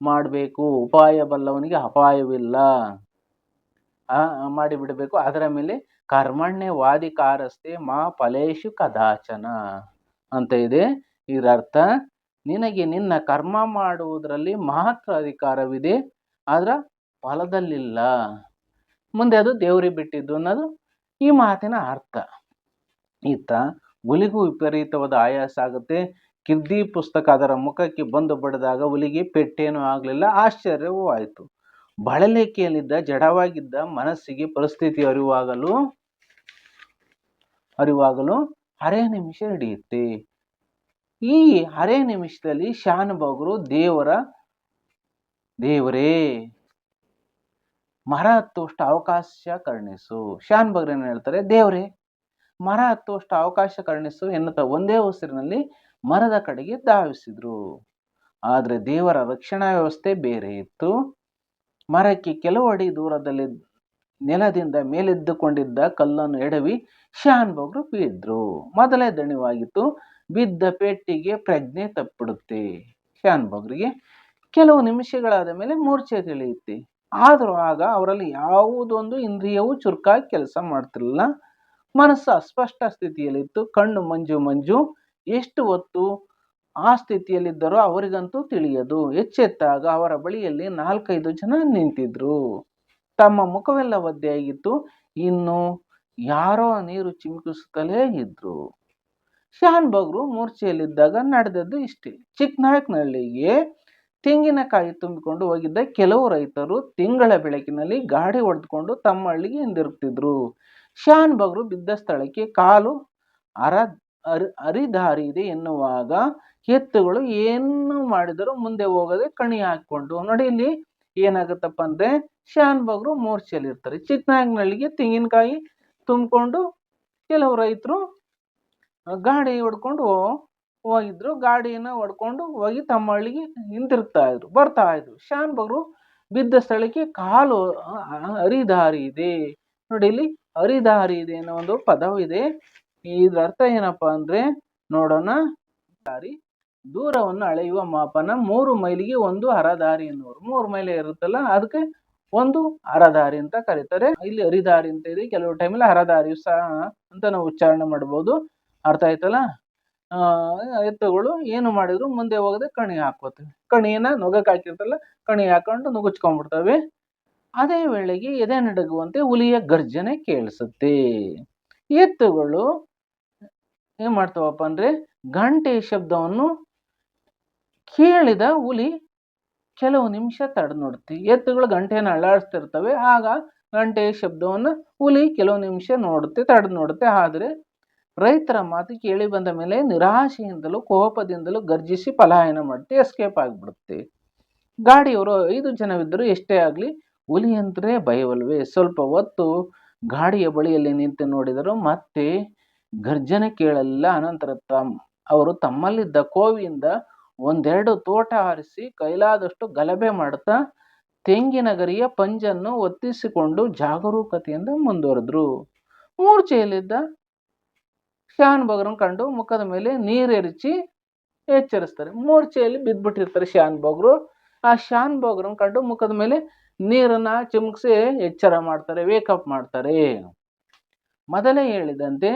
ಮಾಡಬೇಕು. ಉಪಾಯ ಬಲ್ಲವನಿಗೆ ಅಪಾಯವಿಲ್ಲ. ಮಾಡಿಬಿಡಬೇಕು. ಅದರ ಮೇಲೆ ಕರ್ಮಣ್ಯವಾದಿಕಾರಸ್ತೆ ಮಾ ಫಲೇಶು ಕದಾಚನ. ಅಂತ ಇದೆ. ಇದರರ್ಥ, ನಿನಗೆ ನಿನ್ನ ಕರ್ಮ ಮಾಡುವುದರಲ್ಲಿ ಮಾತ್ರ ಅಧಿಕಾರವಿದೆ, ಆದ್ರ ಫಲದಲ್ಲಿಲ್ಲ. ಮುಂದೆ ಅದು ದೇವರಿಗೆ ಬಿಟ್ಟಿದ್ದು ಅನ್ನೋದು ಈ ಮಾತಿನ ಅರ್ಥ. ಈತ ಹುಲಿಗೂ ವಿಪರೀತವಾದ ಆಯಾಸ ಆಗುತ್ತೆ. ಕಿರ್ದಿ ಪುಸ್ತಕ ಅದರ ಮುಖಕ್ಕೆ ಬಂದು ಬಡಿದಾಗ ಹುಲಿಗೆ ಪೆಟ್ಟೇನೂ ಆಗಲಿಲ್ಲ, ಆಶ್ಚರ್ಯವೂ ಆಯಿತು. ಬಳಲಿಕೆಯಲ್ಲಿದ್ದ, ಜಡವಾಗಿದ್ದ ಮನಸ್ಸಿಗೆ ಪರಿಸ್ಥಿತಿ ಅರಿವಾಗಲು ಅರಿವಾಗಲು ಅರೆ ನಿಮಿಷ ಹಿಡಿಯುತ್ತೆ. ಈ ಅರೆ ನಿಮಿಷದಲ್ಲಿ ಶಾನುಭೋಗರು ದೇವರ, ದೇವರೇ. ಮರ ಹತ್ತುವಷ್ಟು ಅವಕಾಶ ಕರುಣಿಸು. ಶಾನುಭೋಗರು ಏನು ಹೇಳ್ತಾರೆ? ದೇವರೇ. ಮರ ಹತ್ತುವಷ್ಟು ಅವಕಾಶ ಕರ್ಣಿಸು ಎನ್ನುತ್ತಾ ಒಂದೇ ಉಸಿರಿನಲ್ಲಿ ಮರದ ಕಡೆಗೆ ಧಾವಿಸಿದ್ರು. ಆದರೆ ದೇವರ ರಕ್ಷಣಾ ವ್ಯವಸ್ಥೆ ಬೇರೆ ಇತ್ತು. ಮರಕ್ಕೆ ಕೆಲವು ಅಡಿ ದೂರದಲ್ಲಿ ನೆಲದಿಂದ ಮೇಲೆದ್ದುಕೊಂಡಿದ್ದ ಕಲ್ಲನ್ನು ಎಡವಿ ಶಾನ್ ಶಾನ್ಭೋಗ್ರು ಬಿದ್ರು. ಮೊದಲೇ ದಣಿವಾಗಿತ್ತು. ಬಿದ್ದ ಪೆಟ್ಟಿಗೆ ಪ್ರಜ್ಞೆ ತಪ್ಪಿಡುತ್ತೆ. ಶಾನ್ ಬಗ್ರಿಗೆ ಕೆಲವು ನಿಮಿಷಗಳಾದ ಮೇಲೆ ಮೂರ್ಛೆ ತಿಳಿಯುತ್ತೆ. ಆದರೂ ಆಗ ಅವರಲ್ಲಿ ಯಾವುದೊಂದು ಇಂದ್ರಿಯವೂ ಚುರುಕಾಗಿ ಕೆಲಸ ಮಾಡ್ತಿರಲಿಲ್ಲ. ಮನಸ್ಸು ಅಸ್ಪಷ್ಟ ಸ್ಥಿತಿಯಲ್ಲಿತ್ತು. ಕಣ್ಣು ಮಂಜು ಮಂಜು. ಎಷ್ಟು ಹೊತ್ತು ಆ ಸ್ಥಿತಿಯಲ್ಲಿದ್ದರೋ ಅವರಿಗಂತೂ ತಿಳಿಯದು. ಎಚ್ಚೆತ್ತಾಗ ಅವರ ಬಳಿಯಲ್ಲಿ ನಾಲ್ಕೈದು ಜನ ನಿಂತಿದ್ರು. ತಮ್ಮ ಮುಖವೆಲ್ಲ ಒದ್ದೆಯಾಗಿತ್ತು ಇನ್ನು ಯಾರೋ ನೀರು ಚಿಮುಕಿಸುತ್ತಲೇ ಇದ್ರು. ಶಾನ್ಭೋಗ್ರು ಮೂರ್ಛೆಯಲ್ಲಿದ್ದಾಗ ನಡೆದದ್ದು ಇಷ್ಟೇ. ಚಿಕ್ಕನಾಯಕನಹಳ್ಳಿಗೆ ತೆಂಗಿನಕಾಯಿ ತುಂಬಿಕೊಂಡು ಹೋಗಿದ್ದ ಕೆಲವು ರೈತರು ತಿಂಗಳ ಬೆಳಕಿನಲ್ಲಿ ಗಾಡಿ ಹೊಡೆದುಕೊಂಡು ತಮ್ಮ ಹಳ್ಳಿಗೆ ಹಿಂದಿರುಗ್ತಿದ್ರು. ಬಗ್ರು ಬಿದ್ದ ಸ್ಥಳಕ್ಕೆ ಕಾಲು ಅರ, ಅರಿ, ಅರಿದಾರಿ ಇದೆ ಎನ್ನುವಾಗ ಎತ್ತುಗಳು ಏನು ಮಾಡಿದರೂ ಮುಂದೆ ಹೋಗದೆ ಕಣಿ ಹಾಕಿಕೊಂಡು, ನೋಡಿ ಇಲ್ಲಿ ಏನಾಗುತ್ತಪ್ಪ ಅಂದರೆ ಶಾನ್ಭೋಗ್ರು ಮೋರ್ಚೆಯಲ್ಲಿರ್ತಾರೆ ಚಿಕ್ಕನಾಗ್ನಳ್ಳಿಗೆ ತೆಂಗಿನಕಾಯಿ ತುಂಬಿಕೊಂಡು ಕೆಲವು ರೈತರು ಗಾಡಿ ಹೊಡ್ಕೊಂಡು ಹೋಗಿದ್ರು. ಗಾಡಿನ ಹೊಡ್ಕೊಂಡು ಹೋಗಿ ತಮ್ಮ ಹಳ್ಳಿಗೆ ಹಿಂತಿರುಗ್ತಾ ಇದ್ರು, ಬರ್ತಾ ಇದ್ರು. ಶಾನ್ಭೋಗ್ರು ಬಿದ್ದ ಸ್ಥಳಕ್ಕೆ ಕಾಲು ಹರಿದಾರಿ ಇದೆ. ನೋಡಿ ಇಲ್ಲಿ ಹರಿದಾರಿ ಇದೆ ಅನ್ನೋ ಒಂದು ಪದವಿದೆ ಇದ್ರ ಅರ್ಥ ಏನಪ್ಪ ಅಂದರೆ ನೋಡೋಣ. ದಾರಿ, ದೂರವನ್ನು ಅಳೆಯುವ ಮಾಪನ. ಮೂರು ಮೈಲಿಗೆ ಒಂದು ಹರದಾರಿ ಎನ್ನುವರು. ಮೂರು ಮೈಲಿ ಇರುತ್ತಲ್ಲ, ಅದಕ್ಕೆ ಒಂದು ಹರದಾರಿ ಅಂತ ಕರೀತಾರೆ. ಇಲ್ಲಿ ಹರಿದಾರಿ ಅಂತ ಇದೆ. ಕೆಲವು ಟೈಮಲ್ಲಿ ಹರದಾರಿ ಸಹ ಅಂತ ನಾವು ಉಚ್ಚಾರಣೆ ಮಾಡ್ಬೋದು. ಅರ್ಥ ಆಯ್ತಲ್ಲ? ಎತ್ತುಗಳು ಏನು ಮಾಡಿದ್ರು? ಮುಂದೆ ಹೋಗದೆ ಕಣಿ ಹಾಕೋತವೆ ಕಣಿಯನ್ನ ನೊಗಕ್ಕೆ ಹಾಕಿರ್ತಲ್ಲ ಕಣಿ ಹಾಕೊಂಡು ನುಗುಚ್ಕೊಂಡ್ಬಿಡ್ತವೆ ಅದೇ ವೇಳೆಗೆ ಎದೆ ನಡಗುವಂತೆ ಹುಲಿಯ ಗರ್ಜನೆ ಕೇಳಿಸುತ್ತೆ. ಎತ್ತುಗಳು ಏನು ಮಾಡ್ತಾವಪ್ಪ ಅಂದ್ರೆ ಗಂಟೆ ಶಬ್ದವನ್ನು ಕೇಳಿದ ಹುಲಿ ಕೆಲವು ನಿಮಿಷ ತಡೆದು ನೋಡುತ್ತೆ ಎತ್ತುಗಳು ಗಂಟೆಯನ್ನು ಅಳ್ಳಾಡಿಸ್ತಿರ್ತವೆ ಆಗ ಗಂಟೆಯ ಶಬ್ದವನ್ನು ಹುಲಿ ಕೆಲವು ನಿಮಿಷ ನೋಡುತ್ತೆ ತಡೆದು ನೋಡುತ್ತೆ ಆದರೆ ರೈತರ ಮಾತು ಕೇಳಿ ಬಂದ ಮೇಲೆ ನಿರಾಶೆಯಿಂದಲೂ ಕೋಪದಿಂದಲೂ ಗರ್ಜಿಸಿ ಪಲಾಯನ ಮಾಡುತ್ತೆ ಎಸ್ಕೇಪ್ ಆಗಿಬಿಡುತ್ತೆ ಗಾಡಿಯವರು ಐದು ಜನವಿದ್ದರು ಎಷ್ಟೇ ಆಗಲಿ ಹುಲಿ ಅಂದರೆ ಭಯವಲ್ವೇ. ಸ್ವಲ್ಪ ಹೊತ್ತು ಗಾಡಿಯ ಬಳಿಯಲ್ಲಿ ನಿಂತು ನೋಡಿದರು ಮತ್ತೆ ಗರ್ಜನೆ ಕೇಳಲಿಲ್ಲ. ಅನಂತರ ತಮ್, ಅವರು ತಮ್ಮಲ್ಲಿದ್ದ ಕೋವಿಯಿಂದ ಒಂದೆರಡು ತೋಟ ಹಾರಿಸಿ ಕೈಲಾದಷ್ಟು ಗಲಭೆ ಮಾಡ್ತಾ ತೆಂಗಿನ ಗರಿಯ ಪಂಜನ್ನು ಒತ್ತಿಸಿಕೊಂಡು ಜಾಗರೂಕತೆಯಿಂದ ಮುಂದುವರೆದ್ರು. ಮೂರ್ಛೆಯಲ್ಲಿದ್ದ ಶಾನ್ ಬಗ್ರನ್ ಕಂಡು ಮುಖದ ಮೇಲೆ ನೀರೆರಿಚಿ ಎಚ್ಚರಿಸ್ತಾರೆ. ಮೂರ್ಛೆಯಲ್ಲಿ ಬಿದ್ದ್ಬಿಟ್ಟಿರ್ತಾರೆ ಶಾನ್ ಬಗ್ರು. ಆ ಶಾನ್ ಬಗ್ರನ್ ಕಂಡು ಮುಖದ ಮೇಲೆ ನೀರನ್ನ ಚಿಮುಕ್ಸಿ ಎಚ್ಚರ ಮಾಡ್ತಾರೆ ವೇಕಪ್ ಮಾಡ್ತಾರೆ. ಮೊದಲೇ ಹೇಳಿದಂತೆ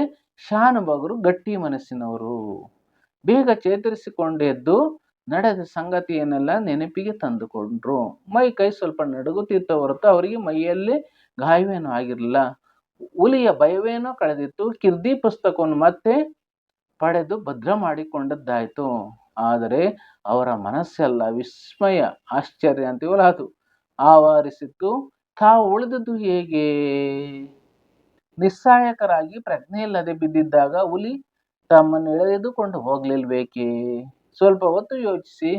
ಶಾನ್ ಬಗ್ರು ಗಟ್ಟಿ ಮನಸ್ಸಿನವರು. ಬೇಗ ಚೇತರಿಸಿಕೊಂಡೆದ್ದು ನಡೆದ ಸಂಗತಿಯನ್ನೆಲ್ಲ ನೆನಪಿಗೆ ತಂದುಕೊಂಡ್ರು. ಮೈ ಕೈ ಸ್ವಲ್ಪ ನಡುಗುತ್ತಿತ್ತ ಹೊರತು ಅವರಿಗೆ ಮೈಯಲ್ಲಿ ಗಾಯವೇನೂ ಆಗಿರಲಿಲ್ಲ. ಹುಲಿಯ ಭಯವೇನೋ ಕಳೆದಿತ್ತು. ಕಿರ್ದಿ ಪುಸ್ತಕವನ್ನು ಮತ್ತೆ ಪಡೆದು ಭದ್ರ ಮಾಡಿಕೊಂಡದ್ದಾಯಿತು. ಆದರೆ ಅವರ ಮನಸ್ಸೆಲ್ಲ ವಿಸ್ಮಯ, ಆಶ್ಚರ್ಯ ಅಂತೀವಲ್ಲ ಅದು ಆವರಿಸಿತ್ತು. ತಾವು ಉಳಿದದ್ದು ಹೇಗೆ? ನಿಸ್ಸಹಾಯಕರಾಗಿ ಪ್ರಜ್ಞೆ ಇಲ್ಲದೆ ಬಿದ್ದಿದ್ದಾಗ ಹುಲಿ ತಮ್ಮನ್ನು ಎಳೆದುಕೊಂಡು ಹೋಗ್ಲಿಲ್ಬೇಕೇ ಸ್ವಲ್ಪ ಹೊತ್ತು ಯೋಚಿಸಿ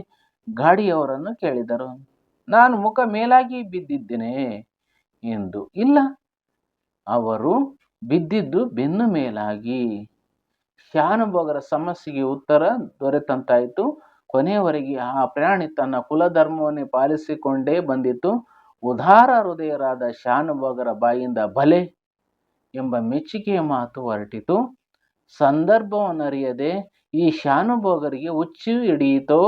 ಗಾಡಿಯವರನ್ನು ಕೇಳಿದರು. ನಾನು ಮುಖ ಮೇಲಾಗಿ ಬಿದ್ದಿದ್ದೇನೆ ಎಂದು. ಇಲ್ಲ, ಅವರು ಬಿದ್ದಿದ್ದು ಬೆನ್ನು ಮೇಲಾಗಿ. ಶಾನುಭೋಗರ ಸಮಸ್ಯೆಗೆ ಉತ್ತರ ದೊರೆತಂತಾಯಿತು. ಕೊನೆಯವರೆಗೆ ಆ ಪ್ರಾಣಿ ತನ್ನ ಕುಲಧರ್ಮವನ್ನೇ ಪಾಲಿಸಿಕೊಂಡೇ ಬಂದಿತ್ತು. ಉದಾರ ಹೃದಯರಾದ ಶಾನುಭೋಗರ ಬಾಯಿಂದ ಬಲೆ ಎಂಬ ಮೆಚ್ಚುಗೆಯ ಮಾತು ಹೊರಟಿತು. ಸಂದರ್ಭವನ್ನರಿಯದೆ ಈ ಶಾನುಭೋಗರಿಗೆ ಹುಚ್ಚು ಹಿಡಿಯಿತೋ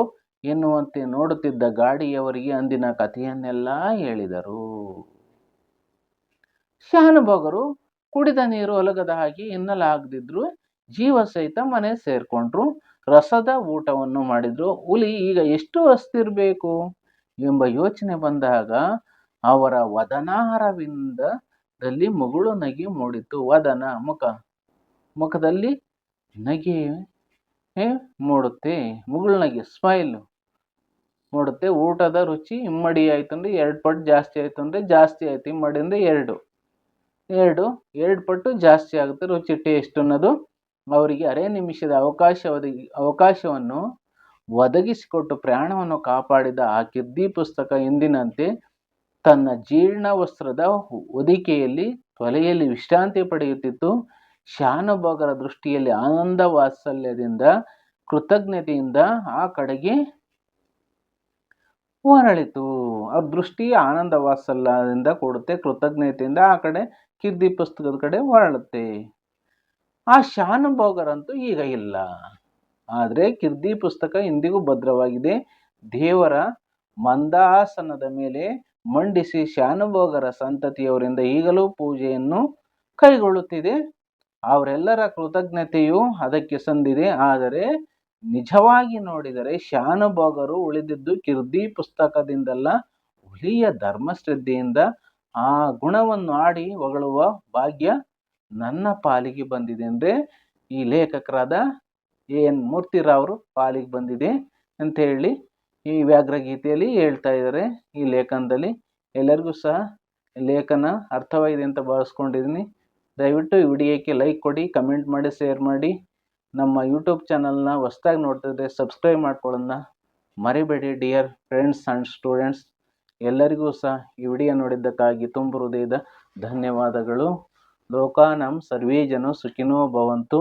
ಎನ್ನುವಂತೆ ನೋಡುತ್ತಿದ್ದ ಗಾಡಿಯವರಿಗೆ ಅಂದಿನ ಕಥೆಯನ್ನೆಲ್ಲ ಹೇಳಿದರು. ಶಾನುಭೋಗರು ಕುಡಿದ ನೀರು ಒಲಗದ ಹಾಗೆ ಎನ್ನಲಾಗದಿದ್ರು ಜೀವ ಸಹಿತ ಮನೆ ಸೇರ್ಕೊಂಡ್ರು. ರಸದ ಊಟವನ್ನು ಮಾಡಿದ್ರು. ಹುಲಿ ಈಗ ಎಷ್ಟು ಹಸ್ತಿರ್ಬೇಕು ಎಂಬ ಯೋಚನೆ ಬಂದಾಗ ಅವರ ವದನಾಹಾರವಿಂದದಲ್ಲಿ ಮುಗುಳು ನಗೆ ಮೂಡಿತು. ವದನ ಮುಖ ಮುಖದಲ್ಲಿ ನಗೆ ಮೂಡುತ್ತೆ, ಮುಗುಳು ನಗೆ ಸ್ಮೈಲ್ ಮೂಡುತ್ತೆ. ಊಟದ ರುಚಿ ಇಮ್ಮಡಿ ಆಯಿತು ಅಂದರೆ ಎರಡು ಪಟ್ಟು ಜಾಸ್ತಿ ಆಯಿತು ಅಂದರೆ ಜಾಸ್ತಿ ಆಯಿತು, ಇಮ್ಮಡಿ ಅಂದರೆ ಎರಡು. ಎರಡು ಎರಡು ಪಟ್ಟು ಜಾಸ್ತಿ ಆಗುತ್ತೆ ರುಚಿ ಟೇಸ್ಟ್ ಅನ್ನೋದು. ಅವರಿಗೆ ಅರೆ ನಿಮಿಷದ ಅವಕಾಶ ಒದಗಿ, ಅವಕಾಶವನ್ನು ಒದಗಿಸಿಕೊಟ್ಟು ಪ್ರಾಣವನ್ನು ಕಾಪಾಡಿದ ಆ ಕಿರ್ದಿ ಪುಸ್ತಕ ಎಂದಿನಂತೆ ತನ್ನ ಜೀರ್ಣ ವಸ್ತ್ರದ ಹೊದಿಕೆಯಲ್ಲಿ, ತೊಲೆಯಲ್ಲಿ ವಿಶ್ರಾಂತಿ ಪಡೆಯುತ್ತಿತ್ತು. ಶಾನುಭೋಗರ ದೃಷ್ಟಿಯಲ್ಲಿ ಆನಂದ ವಾತ್ಸಲ್ಯದಿಂದ ಕೃತಜ್ಞತೆಯಿಂದ ಆ ಕಡೆಗೆ ಹೊರಳಿತು. ಅವ್ರ ದೃಷ್ಟಿ ಆನಂದ ವಾತ್ಸಲ್ಯದಿಂದ ಕೊಡುತ್ತೆ, ಕೃತಜ್ಞತೆಯಿಂದ ಆ ಕಡೆ ಕಿರ್ದಿ ಪುಸ್ತಕದ ಕಡೆ ಹೊರಳುತ್ತೆ. ಆ ಶಾನುಭೋಗರಂತೂ ಈಗ ಇಲ್ಲ. ಆದರೆ ಕಿರ್ದಿ ಪುಸ್ತಕ ಇಂದಿಗೂ ಭದ್ರವಾಗಿದೆ. ದೇವರ ಮಂದಾಸನದ ಮೇಲೆ ಮಂಡಿಸಿ ಶಾನುಭೋಗರ ಸಂತತಿಯವರಿಂದ ಈಗಲೂ ಪೂಜೆಯನ್ನು ಕೈಗೊಳ್ಳುತ್ತಿದೆ. ಅವರೆಲ್ಲರ ಕೃತಜ್ಞತೆಯು ಅದಕ್ಕೆ ಸಂದಿದೆ. ಆದರೆ ನಿಜವಾಗಿ ನೋಡಿದರೆ ಶಾನುಭೋಗರು ಉಳಿದಿದ್ದು ಕಿರ್ದಿ ಪುಸ್ತಕದಿಂದಲ್ಲ ಹುಲಿಯ ಧರ್ಮಶ್ರದ್ಧೆಯಿಂದ ಆ ಗುಣವನ್ನು ಆಡಿ ಹೊಗಳುವ ಭಾಗ್ಯ ನನ್ನ ಪಾಲಿಗೆ ಬಂದಿದೆ ಅಂದರೆ ಈ ಲೇಖಕರಾದ ಎನ್. ಮೂರ್ತಿರಾವ್ರು ಪಾಲಿಗೆ ಬಂದಿದೆ ಅಂತ ಹೇಳಿ ಈ ವ್ಯಾಘ್ರಗೀತೆಯಲ್ಲಿ ಹೇಳ್ತಾ ಇದ್ದಾರೆ. ಈ ಲೇಖನದಲ್ಲಿ ಎಲ್ಲರಿಗೂ ಸಹ ಲೇಖನ ಅರ್ಥವಾಗಿದೆ ಅಂತ ಭಾವಿಸ್ಕೊಂಡಿದ್ದೀನಿ. ದಯವಿಟ್ಟು ಈ ವಿಡಿಯೋಕ್ಕೆ ಲೈಕ್ ಕೊಡಿ ಕಮೆಂಟ್ ಮಾಡಿ ಶೇರ್ ಮಾಡಿ. ನಮ್ಮ ಯೂಟ್ಯೂಬ್ ಚಾನಲ್ನ ಹೊಸ್ದಾಗಿ ನೋಡ್ತಿದ್ರೆ ಸಬ್ಸ್ಕ್ರೈಬ್ ಮಾಡ್ಕೊಳ್ಳೋಣ ಮರಿಬೇಡಿ ಡಿಯರ್ ಫ್ರೆಂಡ್ಸ್ ಆ್ಯಂಡ್ ಸ್ಟೂಡೆಂಟ್ಸ್ ಎಲ್ಲರಿಗೂ ಸಹ ಈ ವಿಡಿಯೋ ನೋಡಿದ್ದಕ್ಕಾಗಿ ತುಂಬ ಹೃದಯದ ಧನ್ಯವಾದಗಳು. ಲೋಕಾನಂ ಸರ್ವೇ ಜನ ಸುಖಿನೋ ಭವಂತು.